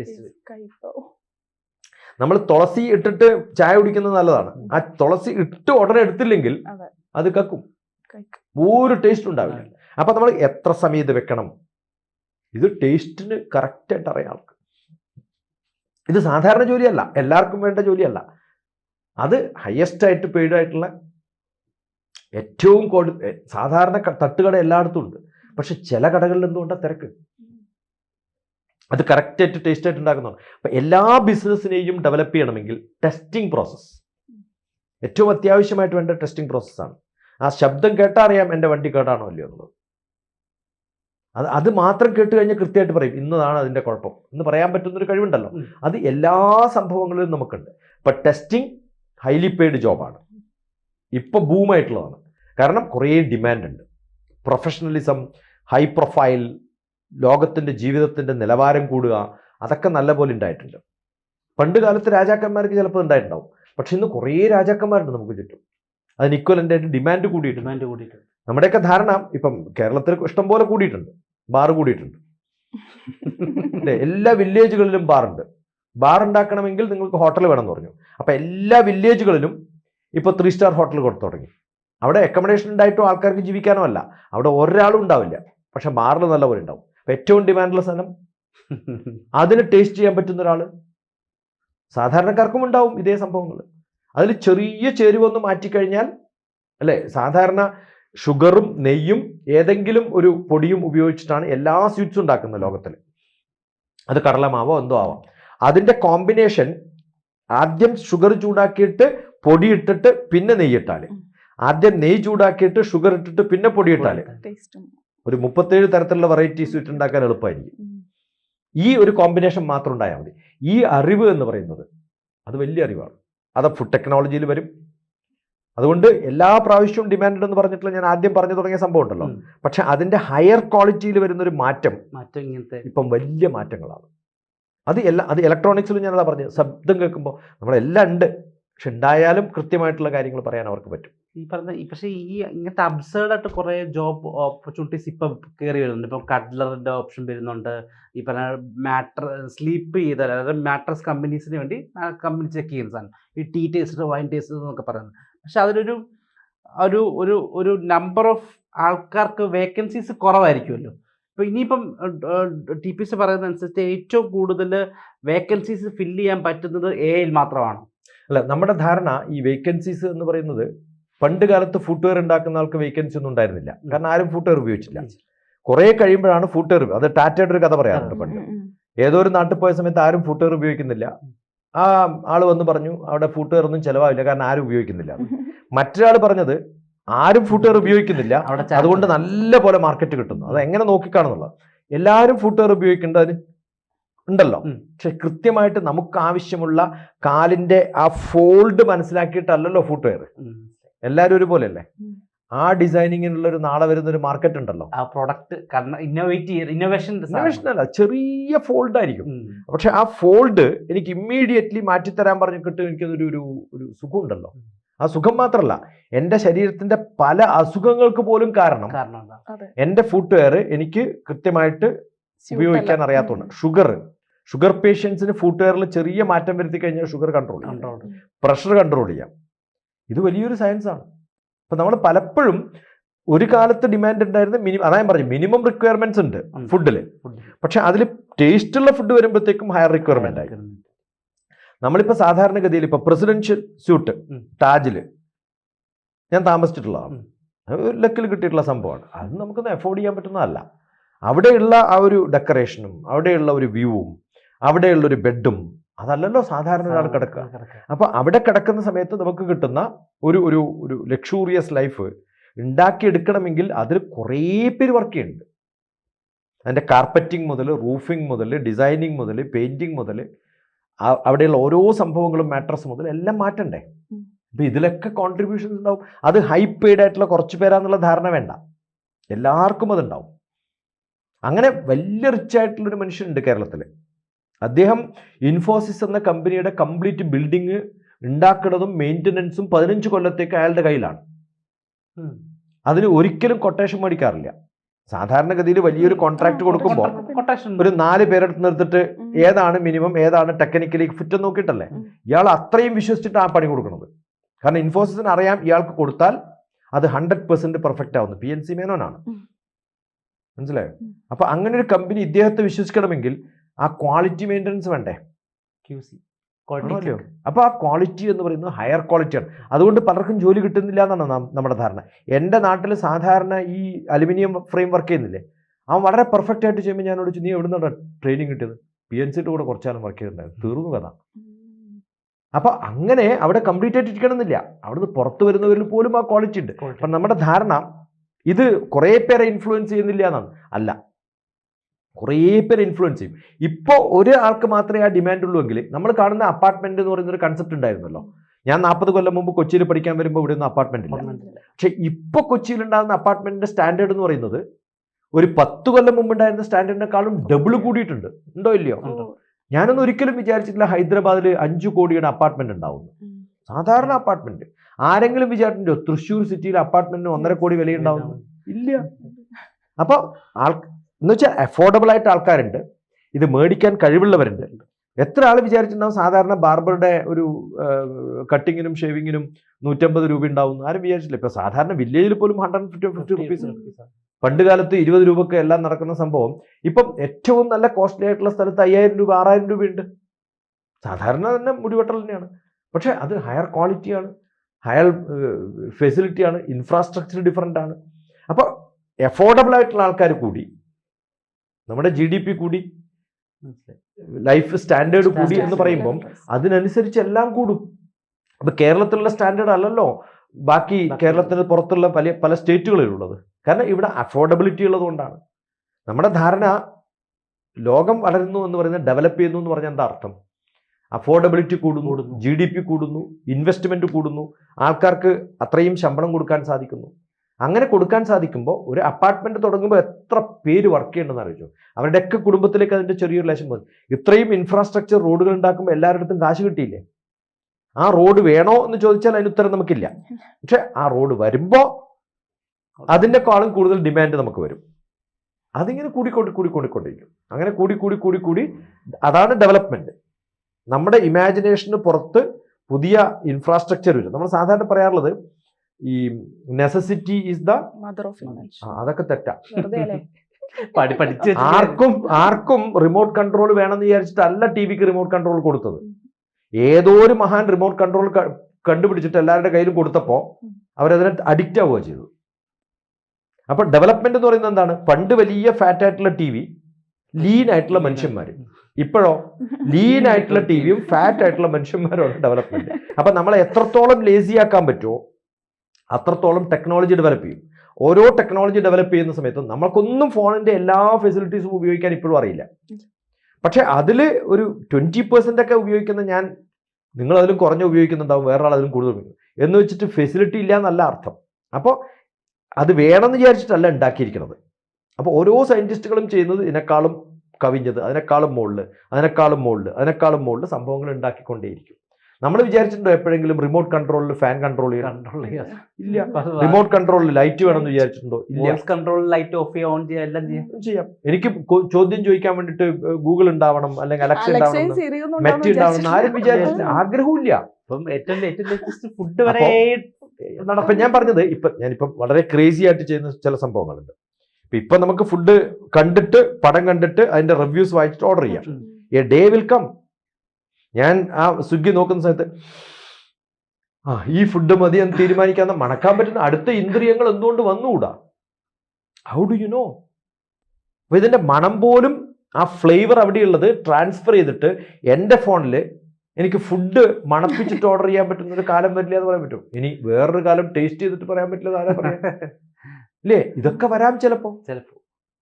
നമ്മൾ തുളസി ഇട്ടിട്ട് ചായ കുടിക്കുന്നത് നല്ലതാണ്. ആ തുളസി ഇട്ട് ഉടനെ എടുത്തില്ലെങ്കിൽ അതെ. അത് കക്കും. ഒരു ടേസ്റ്റ് ഉണ്ടാവില്ല. അപ്പൊ നമ്മൾ എത്ര സമയം ഇത് വെക്കണം? ഇത് ടേസ്റ്റിന് കറക്റ്റായിട്ട് അറിയാം ആൾക്ക് ഇത് സാധാരണ ജോലിയല്ല. എല്ലാവർക്കും വേണ്ട ജോലിയല്ല. അത് ഹയസ്റ്റ് ആയിട്ട് പെയ്ഡ് ആയിട്ടുള്ള ഏറ്റവും കൊടു സാധാരണ തട്ടുകട എല്ലായിടത്തും ഉണ്ട്. പക്ഷെ ചില കടകളിൽ എന്തുകൊണ്ടാണ് തിരക്ക്? അത് കറക്റ്റായിട്ട് ടേസ്റ്റ് ആയിട്ട് ഉണ്ടാക്കുന്നതാണ്. അപ്പം എല്ലാ ബിസിനസ്സിനെയും ഡെവലപ്പ് ചെയ്യണമെങ്കിൽ ടെസ്റ്റിംഗ് പ്രോസസ്സ് ഏറ്റവും അത്യാവശ്യമായിട്ട് വേണ്ട ടെസ്റ്റിംഗ് പ്രോസസ്സാണ് ആ ശബ്ദം കേട്ടാൽ അറിയാം എന്റെ വണ്ടി കേടാണോ അല്ലയോ എന്നുള്ളത്. അത് അത് മാത്രം കേട്ട് കഴിഞ്ഞാൽ കൃത്യമായിട്ട് പറയും ഇന്നതാണ് അതിന്റെ കുഴപ്പം. എന്ന് പറയാൻ പറ്റുന്നൊരു കഴിവുണ്ടല്ലോ. അത് എല്ലാ സംഭവങ്ങളിലും നമുക്കുണ്ട്. ഇപ്പം ടെസ്റ്റിംഗ് ഹൈലി പെയ്ഡ് ജോബാണ് ഇപ്പോൾ ബൂമായിട്ടുള്ളതാണ്. കാരണം കുറേ ഡിമാൻഡ് ഉണ്ട്. പ്രൊഫഷണലിസം ഹൈ പ്രൊഫൈൽ ലോകത്തിന്റെ ജീവിതത്തിന്റെ നിലവാരം കൂടുക അതൊക്കെ നല്ലപോലെ ഉണ്ടായിട്ടുണ്ട്. പണ്ട് കാലത്ത് രാജാക്കന്മാർക്ക് ചിലപ്പോൾ ഉണ്ടായിട്ടുണ്ടാവും. പക്ഷെ ഇന്ന് കുറേ രാജാക്കന്മാരുണ്ട് നമുക്ക് ചുറ്റും. അതിന് ഇക്വലന്റ് ആയിട്ട് ഡിമാൻഡ് കൂടിയിട്ടുണ്ട്. ഡിമാൻഡ് കൂടിയിട്ടുണ്ട്. നമ്മുടെയൊക്കെ ധാരണ ഇപ്പം കേരളത്തിൽ ഇഷ്ടം പോലെ കൂടിയിട്ടുണ്ട്. ബാർ കൂടിയിട്ടുണ്ട്. അല്ലേ? എല്ലാ വില്ലേജുകളിലും ബാറുണ്ട്. ബാർ ഉണ്ടാക്കണമെങ്കിൽ നിങ്ങൾക്ക് ഹോട്ടൽ വേണമെന്ന് പറഞ്ഞു. അപ്പോൾ എല്ലാ വില്ലേജുകളിലും ഇപ്പോൾ ത്രീ സ്റ്റാർ ഹോട്ടൽ കൊടുത്തു തുടങ്ങി. അവിടെ അക്കോമഡേഷൻ ഉണ്ടായിട്ടും ആൾക്കാർക്ക് ജീവിക്കാനോ അല്ല അവിടെ ഒരാളും ഉണ്ടാവില്ല. പക്ഷെ ബാറിൽ നല്ല പോലെ ഉണ്ടാവും. അപ്പോൾ ഏറ്റവും ഡിമാൻഡുള്ള സ്ഥലം അതിന് ടേസ്റ്റ് ചെയ്യാൻ പറ്റുന്ന ഒരാൾ സാധാരണക്കാർക്കും ഉണ്ടാവും ഇതേ സംഭവങ്ങൾ അതിൽ ചെറിയ ചേരുവൊന്ന് മാറ്റിക്കഴിഞ്ഞാൽ അല്ലേ? സാധാരണ ഷുഗറും നെയ്യും ഏതെങ്കിലും ഒരു പൊടിയും ഉപയോഗിച്ചിട്ടാണ് എല്ലാ സ്വീറ്റ്സും ഉണ്ടാക്കുന്നത് ലോകത്തിൽ അത് കടലമാവോ എന്തോ ആവാം. അതിന്റെ കോമ്പിനേഷൻ ആദ്യം ഷുഗർ ചൂടാക്കിയിട്ട് പൊടി ഇട്ടിട്ട് പിന്നെ നെയ്യിട്ടാൽ ആദ്യം നെയ്യ് ചൂടാക്കിയിട്ട് ഷുഗർ ഇട്ടിട്ട് പിന്നെ പൊടി ഇട്ടാൽ ഒരു മുപ്പത്തേഴ് തരത്തിലുള്ള വെറൈറ്റി സ്വീറ്റ് ഉണ്ടാക്കാൻ എളുപ്പമായിരിക്കും. ഈ ഒരു കോമ്പിനേഷൻ മാത്രം ഉണ്ടായാൽ മതി. ഈ അറിവ് എന്ന് പറയുന്നത് അത് വലിയ അറിവാണ്. അത് ഫുഡ് ടെക്നോളജിയിൽ വരും. അതുകൊണ്ട് എല്ലാ പ്രാവശ്യവും ഡിമാൻഡ് എന്ന് പറഞ്ഞിട്ടുള്ള ഞാൻ ആദ്യം പറഞ്ഞു തുടങ്ങിയ സംഭവം ഉണ്ടല്ലോ. പക്ഷെ അതിന്റെ ഹയർ ക്വാളിറ്റിയിൽ വരുന്ന ഒരു മാറ്റം മാറ്റം ഇങ്ങനത്തെ ഇപ്പം വലിയ മാറ്റങ്ങളാണ്. അത് എല്ലാ അത് ഇലക്ട്രോണിക്സിലും ഞാനതാ പറഞ്ഞത്. ശബ്ദം കേൾക്കുമ്പോൾ നമ്മളെല്ലാം ഉണ്ട്. പക്ഷെ ഉണ്ടായാലും കൃത്യമായിട്ടുള്ള കാര്യങ്ങൾ പറയാൻ അവർക്ക് പറ്റും. ഈ പറഞ്ഞ പക്ഷേ ഈ ഇങ്ങനത്തെ അബ്സേർഡ് ആയിട്ട് കുറേ ജോബ് ഓപ്പർച്യൂണിറ്റീസ് ഇപ്പം കയറി വരുന്നുണ്ട്. ഇപ്പം കഡ്ലറിന്റെ ഓപ്ഷൻ വരുന്നുണ്ട്. ഈ പറഞ്ഞ മാട്ര സ്ലീപ്പ് ചെയ്ത അതായത് മാട്രസ് കമ്പനീസിന് വേണ്ടി കമ്പനി ചെക്ക് ചെയ്യുന്ന സാധനം. ഈ ടീ ടേസ്റ്റ് വൈൻ ടേസ്റ്റ് എന്നൊക്കെ പറയുന്നത്. പക്ഷെ അതിലൊരു ഒരു ഒരു ഒരു നമ്പർ ഓഫ് ആൾക്കാർക്ക് വേക്കൻസീസ് കുറവായിരിക്കുമല്ലോ. ഇപ്പം ഇനിയിപ്പം ടി പി സി പറയുന്നതനുസരിച്ച് ഏറ്റവും കൂടുതൽ വേക്കൻസീസ് ഫില്ല് ചെയ്യാൻ പറ്റുന്നത് എ ഐയിൽ മാത്രമാണ്. അല്ല നമ്മുടെ ധാരണ ഈ വേക്കൻസീസ് എന്ന് പറയുന്നത് പണ്ട് കാലത്ത് ഫുട്വെയർ ഉണ്ടാക്കുന്ന ആൾക്ക് വേക്കൻസി ഒന്നും ഉണ്ടായിരുന്നില്ല. കാരണം ആരും ഫുട്വെയർ ഉപയോഗിച്ചില്ല. കുറേ കഴിയുമ്പോഴാണ് ഫുട്വെയർ അത് ടാറ്റയുടെ ഒരു കഥ പറയാറുണ്ട് പണ്ട്. ഏതോ ഒരു നാട്ടിൽ പോയ സമയത്ത് ആരും ഫുട്വെയർ ഉപയോഗിക്കുന്നില്ല. ആ ആൾ വന്ന് പറഞ്ഞു അവിടെ ഫുട്വെയർ ഒന്നും ചിലവാവില്ല കാരണം ആരും ഉപയോഗിക്കുന്നില്ല. [LAUGHS] മറ്റൊരാൾ പറഞ്ഞത് ആരും ഫുട്വെയർ ഉപയോഗിക്കുന്നില്ല അതുകൊണ്ട് നല്ല പോലെ മാർക്കറ്റ് കിട്ടുന്നു. അത് എങ്ങനെ നോക്കിക്കാണെന്നുള്ളത്? എല്ലാവരും ഫുട്വെയർ ഉപയോഗിക്കേണ്ടത് അതിന് ഉണ്ടല്ലോ. പക്ഷെ കൃത്യമായിട്ട് നമുക്ക് ആവശ്യമുള്ള കാലിന്റെ ആ ഫോൾഡ് മനസ്സിലാക്കിയിട്ടല്ലല്ലോ ഫുട്വെയർ. എല്ലാവരും ഒരുപോലെ അല്ലേ ഉം. ആ ഡിസൈനിങ്ങിനുള്ള ഒരു നാളെ വരുന്ന ഒരു മാർക്കറ്റ് ഉണ്ടല്ലോ ആ പ്രൊഡക്റ്റ് ഇന്നോവേറ്റ് ചെയ്ത് ഇന്നോവേഷൻ ഇന്നോവേഷൻ അല്ല ചെറിയ ഫോൾഡ് ആയിരിക്കും. പക്ഷെ ആ ഫോൾഡ് എനിക്ക് ഇമ്മീഡിയറ്റ്ലി മാറ്റിത്തരാൻ പറഞ്ഞു കിട്ടും എനിക്കതൊരു ഒരു ഒരു സുഖം ഉണ്ടല്ലോ ആ സുഖം മാത്രമല്ല എന്റെ ശരീരത്തിന്റെ പല അസുഖങ്ങൾക്ക് പോലും കാരണം കാരണം ഫുഡ് ഫുട്വെയർ എനിക്ക് കൃത്യമായിട്ട് ഉപയോഗിക്കാൻ അറിയാത്തതുകൊണ്ട് ഷുഗർ ഷുഗർ പേഷ്യൻസിന് ഫുട്വെയറിൽ ചെറിയ മാറ്റം വരുത്തി കഴിഞ്ഞാൽ ഷുഗർ കൺട്രോൾ ചെയ്യാം. പ്രഷർ കൺട്രോൾ ചെയ്യാം. ഇത് വലിയൊരു സയൻസ് ആണ്. അപ്പൊ നമ്മൾ പലപ്പോഴും ഒരു കാലത്ത് ഡിമാൻഡ് ഉണ്ടായിരുന്ന മിനിമം അതാ ഞാൻ പറഞ്ഞു മിനിമം റിക്വയർമെന്റ്സ് ഉണ്ട് ഫുഡിൽ ഫുഡിൽ. പക്ഷെ അതിൽ ടേസ്റ്റുള്ള ഫുഡ് വരുമ്പോഴത്തേക്കും ഹയർ റിക്വയർമെന്റ് ആയി. നമ്മളിപ്പോൾ സാധാരണഗതിയിൽ ഇപ്പോൾ പ്രസിഡൻഷ്യൽ സ്യൂട്ട് താജിൽ താജിൽ ഞാൻ താമസിച്ചിട്ടുള്ളതാണ് ഒരു ലക്കിൽ കിട്ടിയിട്ടുള്ള സംഭവമാണ്. അത് നമുക്കൊന്ന് എഫോർഡ് ചെയ്യാൻ പറ്റുന്നതല്ല. അവിടെയുള്ള ആ ഒരു ഡെക്കറേഷനും അവിടെയുള്ള ഒരു വ്യൂവും അവിടെയുള്ള ഒരു ബെഡും അതല്ലല്ലോ സാധാരണ ഒരാൾ കിടക്കുക. അപ്പോൾ അവിടെ കിടക്കുന്ന സമയത്ത് നമുക്ക് കിട്ടുന്ന ഒരു ഒരു ഒരു ലക്ഷൂറിയസ് ലൈഫ് ഉണ്ടാക്കിയെടുക്കണമെങ്കിൽ അതിൽ കുറേ പേര് വർക്ക് ചെയ്യുന്നുണ്ട്. അതിന്റെ കാർപ്പറ്റിംഗ് മുതൽ റൂഫിംഗ് മുതൽ ഡിസൈനിങ് മുതൽ പെയിന്റിങ് മുതൽ അവിടെയുള്ള ഓരോ സംഭവങ്ങളും മാട്രസ് മുതൽ എല്ലാം മാറ്റണ്ടേ. അപ്പം ഇതിലൊക്കെ കോൺട്രിബ്യൂഷൻസ് ഉണ്ടാവും. അത് ഹൈ പെയ്ഡ് ആയിട്ടുള്ള കുറച്ച് പേരാന്നുള്ള ധാരണ വേണ്ട. എല്ലാവർക്കും അതുണ്ടാവും അങ്ങനെ വലിയ റിച്ച് ആയിട്ടുള്ളൊരു മനുഷ്യനുണ്ട് കേരളത്തിൽ അദ്ദേഹം ഇൻഫോസിസ് എന്ന കമ്പനിയുടെ കംപ്ലീറ്റ് ബിൽഡിങ് ഉണ്ടാക്കുന്നതും മെയിന്റനൻസും പതിനഞ്ച് കൊല്ലത്തേക്ക് അയാളുടെ കയ്യിലാണ്. അതിന് ഒരിക്കലും കൊട്ടേഷൻ മേടിക്കാറില്ല. സാധാരണഗതിയിൽ വലിയൊരു കോൺട്രാക്ട് കൊടുക്കുമ്പോൾ കൊട്ടേഷൻ ഒരു നാല് പേരെടുത്ത് നിർത്തിട്ട് ഏതാണ് മിനിമം ഏതാണ് ടെക്നിക്കലി ഫിറ്റ് നോക്കിയിട്ടല്ലേ? ഇയാൾ അത്രയും വിശ്വസിച്ചിട്ട് ആ പണി കൊടുക്കുന്നത്. കാരണം ഇൻഫോസിസിന് അറിയാം ഇയാൾക്ക് കൊടുത്താൽ അത് ഹൺഡ്രഡ് പെർസെന്റ് പെർഫെക്റ്റ് ആവുന്നു. പി എൻ സി മേനോനാണ്. മനസ്സിലായോ. അപ്പൊ അങ്ങനെ ഒരു കമ്പനി ഇദ്ദേഹത്തെ വിശ്വസിക്കണമെങ്കിൽ ആ ക്വാളിറ്റി മെയിന്റനൻസ് വേണ്ടേ? ക്യൂ സി ആണല്ലോ. അപ്പൊ ആ ക്വാളിറ്റി എന്ന് പറയുന്നത് ഹയർ ക്വാളിറ്റിയാണ് അതുകൊണ്ട് പലർക്കും ജോലി കിട്ടുന്നില്ല എന്നാണ് നമ്മുടെ ധാരണ. എന്റെ നാട്ടിൽ സാധാരണ ഈ അലുമിനിയം ഫ്രെയിം വർക്ക് ചെയ്യുന്നില്ലേ? അവൻ വളരെ പെർഫെക്റ്റ് ആയിട്ട് ചെയ്യുമ്പോൾ ഞാൻ ചോദിച്ചു നീ എവിടെ നിന്നാണ് ട്രെയിനിങ് കിട്ടിയത് പി എൻ സിയുടെ കൂടെ കുറച്ചാലും വർക്ക് ചെയ്തിട്ടുണ്ടായിരുന്നു. തീർന്നു കഥ. അപ്പോൾ അങ്ങനെ അവിടെ കംപ്ലീറ്റ് ആയിട്ട് ഇരിക്കണമെന്നില്ല അവിടുന്ന് പുറത്ത് വരുന്നവരിൽ പോലും ആ ക്വാളിറ്റി ഉണ്ട്. അപ്പം നമ്മുടെ ധാരണ ഇത് കുറേ പേരെ ഇൻഫ്ലുവൻസ് ചെയ്യുന്നില്ല എന്നാണ്. അല്ല കുറേ പേര് ഇൻഫ്ലുവൻസ് ചെയ്യും. ഇപ്പോൾ ഒരാൾക്ക് മാത്രമേ ആ ഡിമാൻഡ് ഉള്ളൂ എങ്കിൽ നമ്മൾ കാണുന്ന അപ്പാർട്ട്മെന്റ് എന്ന് പറയുന്ന ഒരു കൺസെപ്റ്റ് ഉണ്ടായിരുന്നല്ലോ. ഞാൻ നാൽപ്പത് കൊല്ലം മുമ്പ് കൊച്ചിയിൽ പഠിക്കാൻ വരുമ്പോൾ ഇവിടെ ഒന്നും അപ്പാർട്ട്മെന്റ് ഇല്ല. പക്ഷെ ഇപ്പൊ കൊച്ചിയിൽ ഉണ്ടാകുന്ന അപ്പാർട്ട്മെന്റിന്റെ സ്റ്റാൻഡേർഡ് എന്ന് പറയുന്നത് ഒരു പത്ത് കൊല്ലം മുമ്പ് ഉണ്ടായിരുന്ന സ്റ്റാൻഡേർഡിനെക്കാളും ഡബിൾ കൂടിയിട്ടുണ്ട്. ഉണ്ടോ ഇല്ലയോ. ഞാനൊന്നും ഒരിക്കലും വിചാരിച്ചിട്ടില്ല ഹൈദരാബാദിൽ അഞ്ചു കോടിയുടെ അപ്പാർട്ട്മെന്റ് ഉണ്ടാവുന്നു സാധാരണ അപ്പാർട്ട്മെന്റ് ആരെങ്കിലും വിചാരിച്ചിട്ടുണ്ടോ തൃശ്ശൂർ സിറ്റിയിൽ അപ്പാർട്ട്മെന്റിന് ഒന്നര കോടി വിലയുണ്ടാവുന്നു ഇല്ല. അപ്പോൾ ആൾ എന്ന് വെച്ചാൽ അഫോർഡബിൾ ആയിട്ട് ആൾക്കാരുണ്ട്. ഇത് മേടിക്കാൻ കഴിവുള്ളവരുണ്ട്. എത്ര ആൾ വിചാരിച്ചിട്ടുണ്ടാവും സാധാരണ ബാർബറുടെ ഒരു കട്ടിങ്ങിനും ഷേവിങ്ങിനും നൂറ്റമ്പത് രൂപ ഉണ്ടാവും ആരും വിചാരിച്ചില്ല. ഇപ്പൊ സാധാരണ വില്ലേജിൽ പോലും ഹൺഡ്രഡ് ഫിഫ്റ്റി ഫിഫ്റ്റി റുപ്പീസ് പണ്ട് കാലത്ത് ഇരുപത് രൂപക്ക് എല്ലാം നടക്കുന്ന സംഭവം. ഇപ്പം ഏറ്റവും നല്ല കോസ്റ്റ്ലി ആയിട്ടുള്ള സ്ഥലത്ത് അയ്യായിരം രൂപ ആറായിരം രൂപയുണ്ട് സാധാരണ തന്നെ മുടിവെട്ടൽ തന്നെയാണ്. പക്ഷേ അത് ഹയർ ക്വാളിറ്റിയാണ് ഹയർ ഫെസിലിറ്റിയാണ് ഇൻഫ്രാസ്ട്രക്ചർ ഡിഫറെന്റ് ആണ്. അപ്പോൾ എഫോർഡബിൾ ആയിട്ടുള്ള ആൾക്കാർ കൂടി നമ്മുടെ ജി ഡി പി കൂടി ലൈഫ് സ്റ്റാൻഡേർഡ് കൂടി എന്ന് പറയുമ്പം അതിനനുസരിച്ച് എല്ലാം കൂടും. അപ്പൊ കേരളത്തിലുള്ള സ്റ്റാൻഡേർഡ് അല്ലല്ലോ. ബാക്കി കേരളത്തിന് പുറത്തുള്ള പല പല സ്റ്റേറ്റുകളിലുള്ളത്. കാരണം ഇവിടെ അഫോർഡബിലിറ്റി ഉള്ളതുകൊണ്ടാണ് നമ്മുടെ ധാരണ ലോകം വളരുന്നു എന്ന് പറയുന്നത് ഡെവലപ്പ് ചെയ്യുന്നു എന്ന് പറഞ്ഞാൽ എന്താ അർത്ഥം? അഫോർഡബിലിറ്റി കൂടുന്നു കൂടുന്നു. ജി ഡി പി കൂടുന്നു ഇൻവെസ്റ്റ്മെന്റ് കൂടുന്നു ആൾക്കാർക്ക് അത്രയും ശമ്പളം കൊടുക്കാൻ സാധിക്കുന്നു. അങ്ങനെ കൊടുക്കാൻ സാധിക്കുമ്പോൾ ഒരു അപ്പാർട്ട്മെന്റ് തുടങ്ങുമ്പോൾ എത്ര പേര് വർക്ക് ചെയ്യണമെന്ന് അറിയിച്ചു അവരുടെയൊക്കെ കുടുംബത്തിലേക്ക് അതിന്റെ ചെറിയൊരു ലേശം പോകും ഇത്രയും ഇൻഫ്രാസ്ട്രക്ചർ റോഡുകൾ ഉണ്ടാക്കുമ്പോൾ എല്ലാവരുടെ കാശ് കിട്ടിയില്ലേ? ആ റോഡ് വേണോ എന്ന് ചോദിച്ചാൽ അതിന് ഉത്തരം നമുക്കില്ല. പക്ഷെ ആ റോഡ് വരുമ്പോൾ അതിന്റെക്കാളും കൂടുതൽ ഡിമാൻഡ് നമുക്ക് വരും. അതിങ്ങനെ കൂടിക്കൊണ്ട് കൂടിക്കൊണ്ടിരിക്കും. അങ്ങനെ കൂടി കൂടി കൂടി കൂടി അതാണ് ഡെവലപ്മെന്റ് നമ്മുടെ ഇമാജിനേഷന് പുറത്ത് പുതിയ ഇൻഫ്രാസ്ട്രക്ചർ വരും. നമ്മൾ സാധാരണ പറയാറുള്ളത് ഈ necessity is the mother of invention അതൊക്കെ തെറ്റാ. [LAUGHS] പഠി പഠിച്ച് ആർക്കും ആർക്കും റിമോട്ട് കൺട്രോൾ വേണമെന്ന് വിചാരിച്ചിട്ടല്ല ടി വിക്ക് റിമോട്ട് കൺട്രോൾ കൊടുത്തത്. ഏതോ ഒരു മഹാൻ റിമോട്ട് കൺട്രോൾ കണ്ടുപിടിച്ചിട്ട് എല്ലാവരുടെ കയ്യിലും കൊടുത്തപ്പോൾ അവരതിനെ അഡിക്റ്റ് ആവുക ചെയ്തു. അപ്പൊ ഡെവലപ്മെന്റ് എന്ന് പറയുന്നത് എന്താണ്? പണ്ട് വലിയ ഫാറ്റ് ആയിട്ടുള്ള ടി വി ലീൻ ആയിട്ടുള്ള മനുഷ്യന്മാർ ഇപ്പോഴോ? ലീൻ [LAUGHS] ആയിട്ടുള്ള ടി വിയും ഫാറ്റ് ആയിട്ടുള്ള മനുഷ്യന്മാരുമാണ് ഡെവലപ്മെന്റ് അപ്പൊ നമ്മളെ എത്രത്തോളം ലേസി ആക്കാൻ പറ്റുമോ അത്രത്തോളം ടെക്നോളജി ഡെവലപ്പ് ചെയ്യും. ഓരോ ടെക്നോളജി ഡെവലപ്പ് ചെയ്യുന്ന സമയത്തും നമ്മൾക്കൊന്നും ഫോണിന്റെ എല്ലാ ഫെസിലിറ്റീസും ഉപയോഗിക്കാൻ ഇപ്പോഴും അറിയില്ല. പക്ഷെ അതിൽ ഒരു ട്വന്റി പെർസെന്റ് ഒക്കെ ഉപയോഗിക്കുന്ന ഞാൻ നിങ്ങൾ അതിലും കുറഞ്ഞ ഉപയോഗിക്കുന്നുണ്ടാവും വേറെ ആൾ അതിലും കൂടുതൽ ഉപയോഗിക്കും. എന്ന് വെച്ചിട്ട് ഫെസിലിറ്റി ഇല്ല എന്നല്ല അർത്ഥം. അപ്പോൾ അത് വേണമെന്ന് വിചാരിച്ചിട്ടല്ല ഉണ്ടാക്കിയിരിക്കുന്നത്. അപ്പോൾ ഓരോ സയന്റിസ്റ്റുകളും ചെയ്യുന്നത് ഇതിനേക്കാളും കവിഞ്ഞത് അതിനേക്കാളും മുകളിൽ അതിനേക്കാളും മുകളിൽ അതിനേക്കാളും മുകളിൽ സംഭവങ്ങൾ ഉണ്ടാക്കിക്കൊണ്ടേയിരിക്കും. നമ്മൾ വിചാരിച്ചിട്ടുണ്ടോ എപ്പോഴെങ്കിലും റിമോട്ട് കൺട്രോളിൽ ഫാൻ കൺട്രോൾ ചെയ്യണം? കൺട്രോൾ ചെയ്യാം. ഇല്ല. റിമോട്ട് കൺട്രോളിൽ ലൈറ്റ് വേണമെന്ന് വിചാരിച്ചിട്ടുണ്ടോ? ഇല്ല. ലൈറ്റ് ഓഫ് ചെയ്യാൻ ഓൺ ചെയ്യാം എല്ലാം ചെയ്യാം. ചെയ്യാം. എനിക്ക് ചോദ്യം ചോദിക്കാൻ വേണ്ടിട്ട് ഗൂഗിൾ ഉണ്ടാവണം അല്ലെങ്കിൽ അലക്സ ഉണ്ടാവണം മെറ്റി ഉണ്ടാവണം ആരും വിചാരിച്ചില്ല ആഗ്രഹമില്ല അപ്പം ഏറ്റവും ഏറ്റവും ലേറ്റസ്റ്റ് ഫുഡ് വരെ അപ്പൊ ഞാൻ പറഞ്ഞത് ഇപ്പൊ ഞാനിപ്പം വളരെ ക്രേസി ആയിട്ട് ചെയ്യുന്ന ചില സംഭവങ്ങളുണ്ട്. ഇപ്പൊ ഇപ്പൊ നമുക്ക് ഫുഡ് കണ്ടിട്ട് പടം കണ്ടിട്ട് അതിന്റെ റിവ്യൂസ് വായിച്ചിട്ട് ഓർഡർ ചെയ്യാം. എ ഡേ വിൽ കം ഞാൻ ആ സ്വിഗ്ഗി നോക്കുന്ന സമയത്ത് ആ ഈ ഫുഡ് മതി എന്ന് തീരുമാനിക്കാതെ മണക്കാൻ പറ്റുന്ന അടുത്ത ഇന്ദ്രിയങ്ങൾ എന്തുകൊണ്ട് വന്നുകൂടാ? ഹൗ ഡു യു നോ അപ്പൊ ഇതിന്റെ മണം പോലും ആ ഫ്ലേവർ അവിടെയുള്ളത് ട്രാൻസ്ഫർ ചെയ്തിട്ട് എന്റെ ഫോണിൽ എനിക്ക് ഫുഡ് മണപ്പിച്ചിട്ട് ഓർഡർ ചെയ്യാൻ പറ്റുന്ന ഒരു കാലം വരില്ല എന്ന് പറയാൻ പറ്റും ഇനി വേറൊരു കാലം ടേസ്റ്റ് ചെയ്തിട്ട് പറയാൻ പറ്റില്ല ആരാ പറയാം? [LAUGHS] ഇല്ലേ? ഇതൊക്കെ വരാം ചിലപ്പോ. ചിലപ്പോ.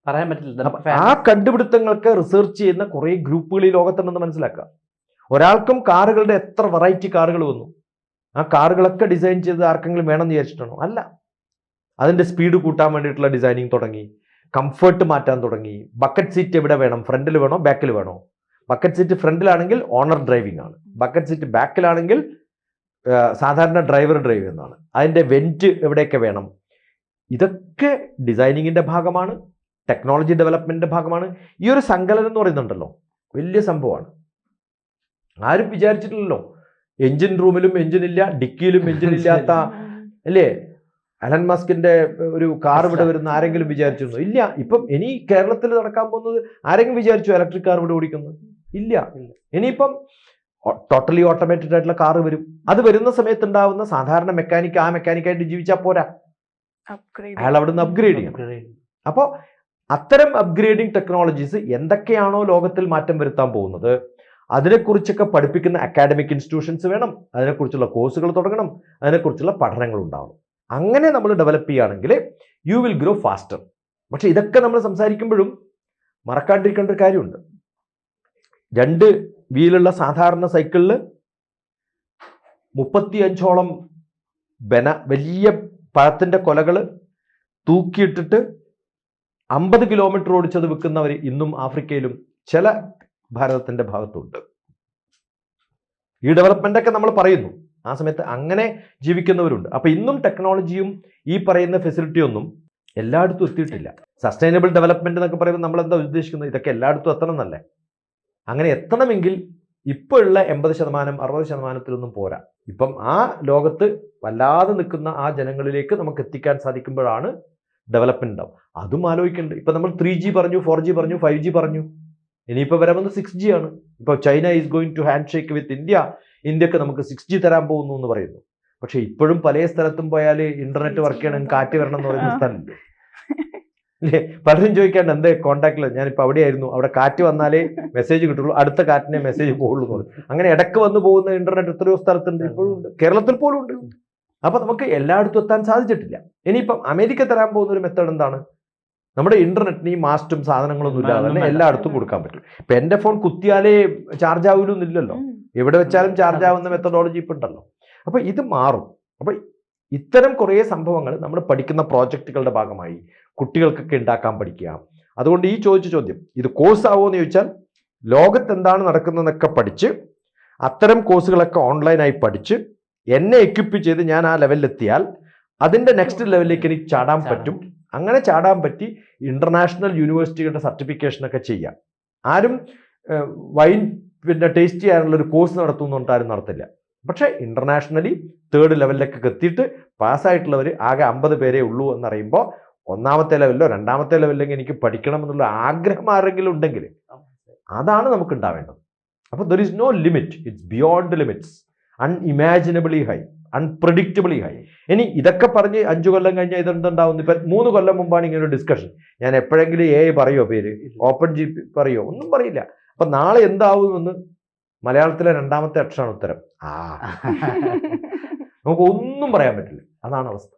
പറയാൻ പറ്റില്ല. ആ കണ്ടുപിടുത്തങ്ങൾക്ക് റിസർച്ച് ചെയ്യുന്ന കുറേ ഗ്രൂപ്പുകൾ ഈ ലോകത്തുണ്ടെന്ന് മനസ്സിലാക്കുക. ഒരാൾക്കും കാറുകളുടെ എത്ര വെറൈറ്റി കാറുകൾ വന്നു? ആ കാറുകളൊക്കെ ഡിസൈൻ ചെയ്ത് ആർക്കെങ്കിലും വേണമെന്ന് വിചാരിച്ചിട്ടാണോ അല്ല. അതിന്റെ സ്പീഡ് കൂട്ടാൻ വേണ്ടിയിട്ടുള്ള ഡിസൈനിങ് തുടങ്ങി. കംഫർട്ട് മാറ്റാൻ തുടങ്ങി. ബക്കറ്റ് സീറ്റ് എവിടെ വേണം? ഫ്രണ്ടിൽ വേണോ? ബാക്കിൽ വേണോ? ബക്കറ്റ് സീറ്റ് ഫ്രണ്ടിലാണെങ്കിൽ ഓണർ ഡ്രൈവിംഗ് ആണ്. ബക്കറ്റ് സീറ്റ് ബാക്കിലാണെങ്കിൽ സാധാരണ ഡ്രൈവർ ഡ്രൈവ് എന്നാണ്. അതിന്റെ വെന്റ് എവിടെയൊക്കെ വേണം? ഇതൊക്കെ ഡിസൈനിങ്ങിന്റെ ഭാഗമാണ്. ടെക്നോളജി ഡെവലപ്മെന്റിന്റെ ഭാഗമാണ്. ഈ ഒരു സങ്കലനം എന്ന് പറയുന്നുണ്ടല്ലോ. വലിയ സംഭവമാണ്. ആരും വിചാരിച്ചിട്ടില്ലല്ലോ. എഞ്ചിൻ റൂമിലും എഞ്ചിൻ ഇല്ല ഡിക്കിയിലും എഞ്ചിൻ ഇല്ലാത്ത അല്ലേ? അലൻ മാസ്കിന്റെ ഒരു കാർ ഇവിടെ വരുന്ന ആരെങ്കിലും വിചാരിച്ചിരുന്നു? ഇല്ല. ഇപ്പം ഇനി കേരളത്തിൽ നടക്കാൻ പോകുന്നത് ആരെങ്കിലും വിചാരിച്ചു ഇലക്ട്രിക് കാർ ഇവിടെ ഓടിക്കുന്നത്? ഇല്ല. ഇനിയിപ്പം ടോട്ടലി ഓട്ടോമേറ്റഡ് ആയിട്ടുള്ള കാർ വരും. അത് വരുന്ന സമയത്ത് ഉണ്ടാവുന്ന സാധാരണ മെക്കാനിക് ആ മെക്കാനിക്കായിട്ട് ജീവിച്ചാൽ പോരാ. അയാൾ അവിടെ നിന്ന് അപ്ഗ്രേഡ് ചെയ്യണം. അപ്പോ അത്തരം അപ്ഗ്രേഡിംഗ് ടെക്നോളജീസ് എന്തൊക്കെയാണോ ലോകത്തിൽ മാറ്റം വരുത്താൻ പോകുന്നത്? അതിനെക്കുറിച്ചൊക്കെ പഠിപ്പിക്കുന്ന അക്കാഡമിക് ഇൻസ്റ്റിറ്റ്യൂഷൻസ് വേണം. അതിനെക്കുറിച്ചുള്ള കോഴ്സുകൾ തുടങ്ങണം. അതിനെക്കുറിച്ചുള്ള പഠനങ്ങൾ ഉണ്ടാവണം. അങ്ങനെ നമ്മൾ ഡെവലപ്പ് ചെയ്യുകയാണെങ്കിൽ യു വിൽ ഗ്രോ ഫാസ്റ്റർ പക്ഷെ ഇതൊക്കെ നമ്മൾ സംസാരിക്കുമ്പോഴും മറക്കാണ്ടിരിക്കേണ്ട ഒരു കാര്യമുണ്ട്. രണ്ട് വീലുള്ള സാധാരണ സൈക്കിളിൽ മുപ്പത്തി അഞ്ചോളം ബന വലിയ പഴത്തിന്റെ കൊലകൾ തൂക്കിയിട്ടിട്ട് അമ്പത് കിലോമീറ്റർ ഓടിച്ചത് വിൽക്കുന്നവർ ഇന്നും ആഫ്രിക്കയിലും. ചില ഭാരതത്തിന്റെ ഭാഗത്തുണ്ട്. ഈ ഡെവലപ്മെന്റ് ഒക്കെ നമ്മൾ പറയുന്നു. ആ സമയത്ത് അങ്ങനെ ജീവിക്കുന്നവരുണ്ട്. അപ്പോൾ ഇന്നും ടെക്നോളജിയും ഈ പറയുന്ന ഫെസിലിറ്റിയൊന്നും എല്ലായിടത്തും എത്തിയിട്ടില്ല. സസ്റ്റൈനബിൾ ഡെവലപ്മെന്റ് എന്നൊക്കെ പറയുമ്പോൾ നമ്മൾ എന്താ ഉദ്ദേശിക്കുന്നത്? ഇതൊക്കെ എല്ലായിടത്തും എത്തണം എന്നല്ലേ? അങ്ങനെ എത്തണമെങ്കിൽ ഇപ്പോൾ ഉള്ള എൺപത് ശതമാനം അറുപത് ശതമാനത്തിലൊന്നും പോരാ. ഇപ്പം ആ ലോകത്ത് വല്ലാതെ നിൽക്കുന്ന ആ ജനങ്ങളിലേക്ക് നമുക്ക് എത്തിക്കാൻ സാധിക്കുമ്പോഴാണ് ഡെവലപ്മെന്റ് ഉണ്ടാവും അതും ആലോചിക്കേണ്ടത് ഇപ്പം നമ്മൾ ത്രീ പറഞ്ഞു ഫോർ പറഞ്ഞു ഫൈവ് പറഞ്ഞു. ഇനിയിപ്പോൾ വരാൻ സിക്സ് ജി ആണ്. ഇപ്പോൾ China is going to hand shake with India ഇന്ത്യയ്ക്ക് നമുക്ക് സിക്സ് ജി തരാൻ പോകുന്നു എന്ന് പറയുന്നു. പക്ഷെ ഇപ്പോഴും പല സ്ഥലത്തും പോയാൽ ഇന്റർനെറ്റ് വർക്ക് ചെയ്യണം കാറ്റ് വരണം എന്ന് പറയുന്ന. സ്ഥലമുണ്ട്. അല്ലേ പലരും ചോദിക്കാണ്ട് എന്തേ കോണ്ടാക്ടില്ല ഞാനിപ്പോൾ അവിടെയായിരുന്നു. അവിടെ കാറ്റ് വന്നാലേ മെസ്സേജ് കിട്ടുള്ളൂ. അടുത്ത കാറ്റിനെ മെസ്സേജ് പോകുള്ളൂ എന്ന് പറയും. അങ്ങനെ ഇടയ്ക്ക് വന്ന് പോകുന്ന ഇന്റർനെറ്റ് എത്രയോ സ്ഥലത്തുണ്ട് ഇപ്പോഴും ഉണ്ട്. കേരളത്തിൽ പോലും ഉണ്ട്. അപ്പൊ നമുക്ക് എല്ലായിടത്തും എത്താൻ സാധിച്ചിട്ടില്ല. ഇനിയിപ്പം അമേരിക്ക തരാൻ പോകുന്ന ഒരു മെത്തേഡ് എന്താണ്? നമ്മുടെ ഇന്റർനെറ്റിന് ഈ മാസ്റ്റും സാധനങ്ങളൊന്നും ഇല്ലാതെ തന്നെ എല്ലായിടത്തും കൊടുക്കാൻ പറ്റും. ഇപ്പൊ എന്റെ ഫോൺ കുത്തിയാലേ ചാർജ് ആവൂലൊന്നുമില്ലല്ലോ. എവിടെ വെച്ചാലും ചാർജ് ആവുന്ന മെത്തഡോളജി ഇപ്പം ഉണ്ടല്ലോ. അപ്പൊ ഇത് മാറും. അപ്പൊ ഇത്തരം കുറേ സംഭവങ്ങൾ നമ്മൾ പഠിക്കുന്ന പ്രോജക്റ്റുകളുടെ ഭാഗമായി കുട്ടികൾക്കൊക്കെ ഉണ്ടാക്കാൻ പഠിക്കുക. അതുകൊണ്ട് ഈ ചോദിച്ച ചോദ്യം ഇത് കോഴ്സ് ആവുമോ എന്ന് ചോദിച്ചാൽ ലോകത്ത് എന്താണ് നടക്കുന്നതെന്നൊക്കെ പഠിച്ച് അത്തരം കോഴ്സുകളൊക്കെ ഓൺലൈനായി പഠിച്ച് എന്നെ എക്യുപ്പ് ചെയ്ത് ഞാൻ ആ ലെവലിലെത്തിയാൽ അതിന്റെ നെക്സ്റ്റ് ലെവലിലേക്ക് എനിക്ക് ചാടാൻ പറ്റും. അങ്ങനെ ചാടാൻ പറ്റി ഇന്റർനാഷണൽ യൂണിവേഴ്സിറ്റികളുടെ സർട്ടിഫിക്കേഷനൊക്കെ ചെയ്യാം. ആരും വൈൻ പിന്നെ ടേസ്റ്റ് ചെയ്യാനുള്ള ഒരു കോഴ്സ് നടത്തുന്നുണ്ട് ആരും നടത്തില്ല. പക്ഷേ ഇന്റർനാഷണലി തേർഡ് ലെവലിലേക്കൊക്കെ എത്തിയിട്ട് പാസ്സായിട്ടുള്ളവർ ആകെ അമ്പത് പേരേ ഉള്ളൂ എന്നറിയുമ്പോൾ ഒന്നാമത്തെ ലെവലിലോ രണ്ടാമത്തെ ലെവലിലോ എനിക്ക് പഠിക്കണം എന്നുള്ള ആഗ്രഹം ആരെങ്കിലും ഉണ്ടെങ്കിൽ അതാണ് നമുക്ക് ഉണ്ടാവേണ്ടത്. അപ്പോൾ there is no limit it's beyond limits unimaginably high unpredictably ആയി ഇനി ഇതൊക്കെ പറഞ്ഞ് അഞ്ചു കൊല്ലം കഴിഞ്ഞാൽ ഇതെന്തുണ്ടാവുന്നു? ഇപ്പം മൂന്ന് കൊല്ലം മുമ്പാണ് ഇങ്ങനെ ഒരു ഡിസ്കഷൻ ഞാൻ എപ്പോഴെങ്കിലും എ പറയോ പേര്? ഓപ്പൺ ജി പി പറയോ? ഒന്നും പറയില്ല. അപ്പം നാളെ എന്താവുമെന്ന് മലയാളത്തിലെ രണ്ടാമത്തെ അക്ഷരമാണ് ഉത്തരം. ആ. [LAUGHS] നമുക്ക് ഒന്നും പറയാൻ പറ്റില്ല. അതാണ് അവസ്ഥ.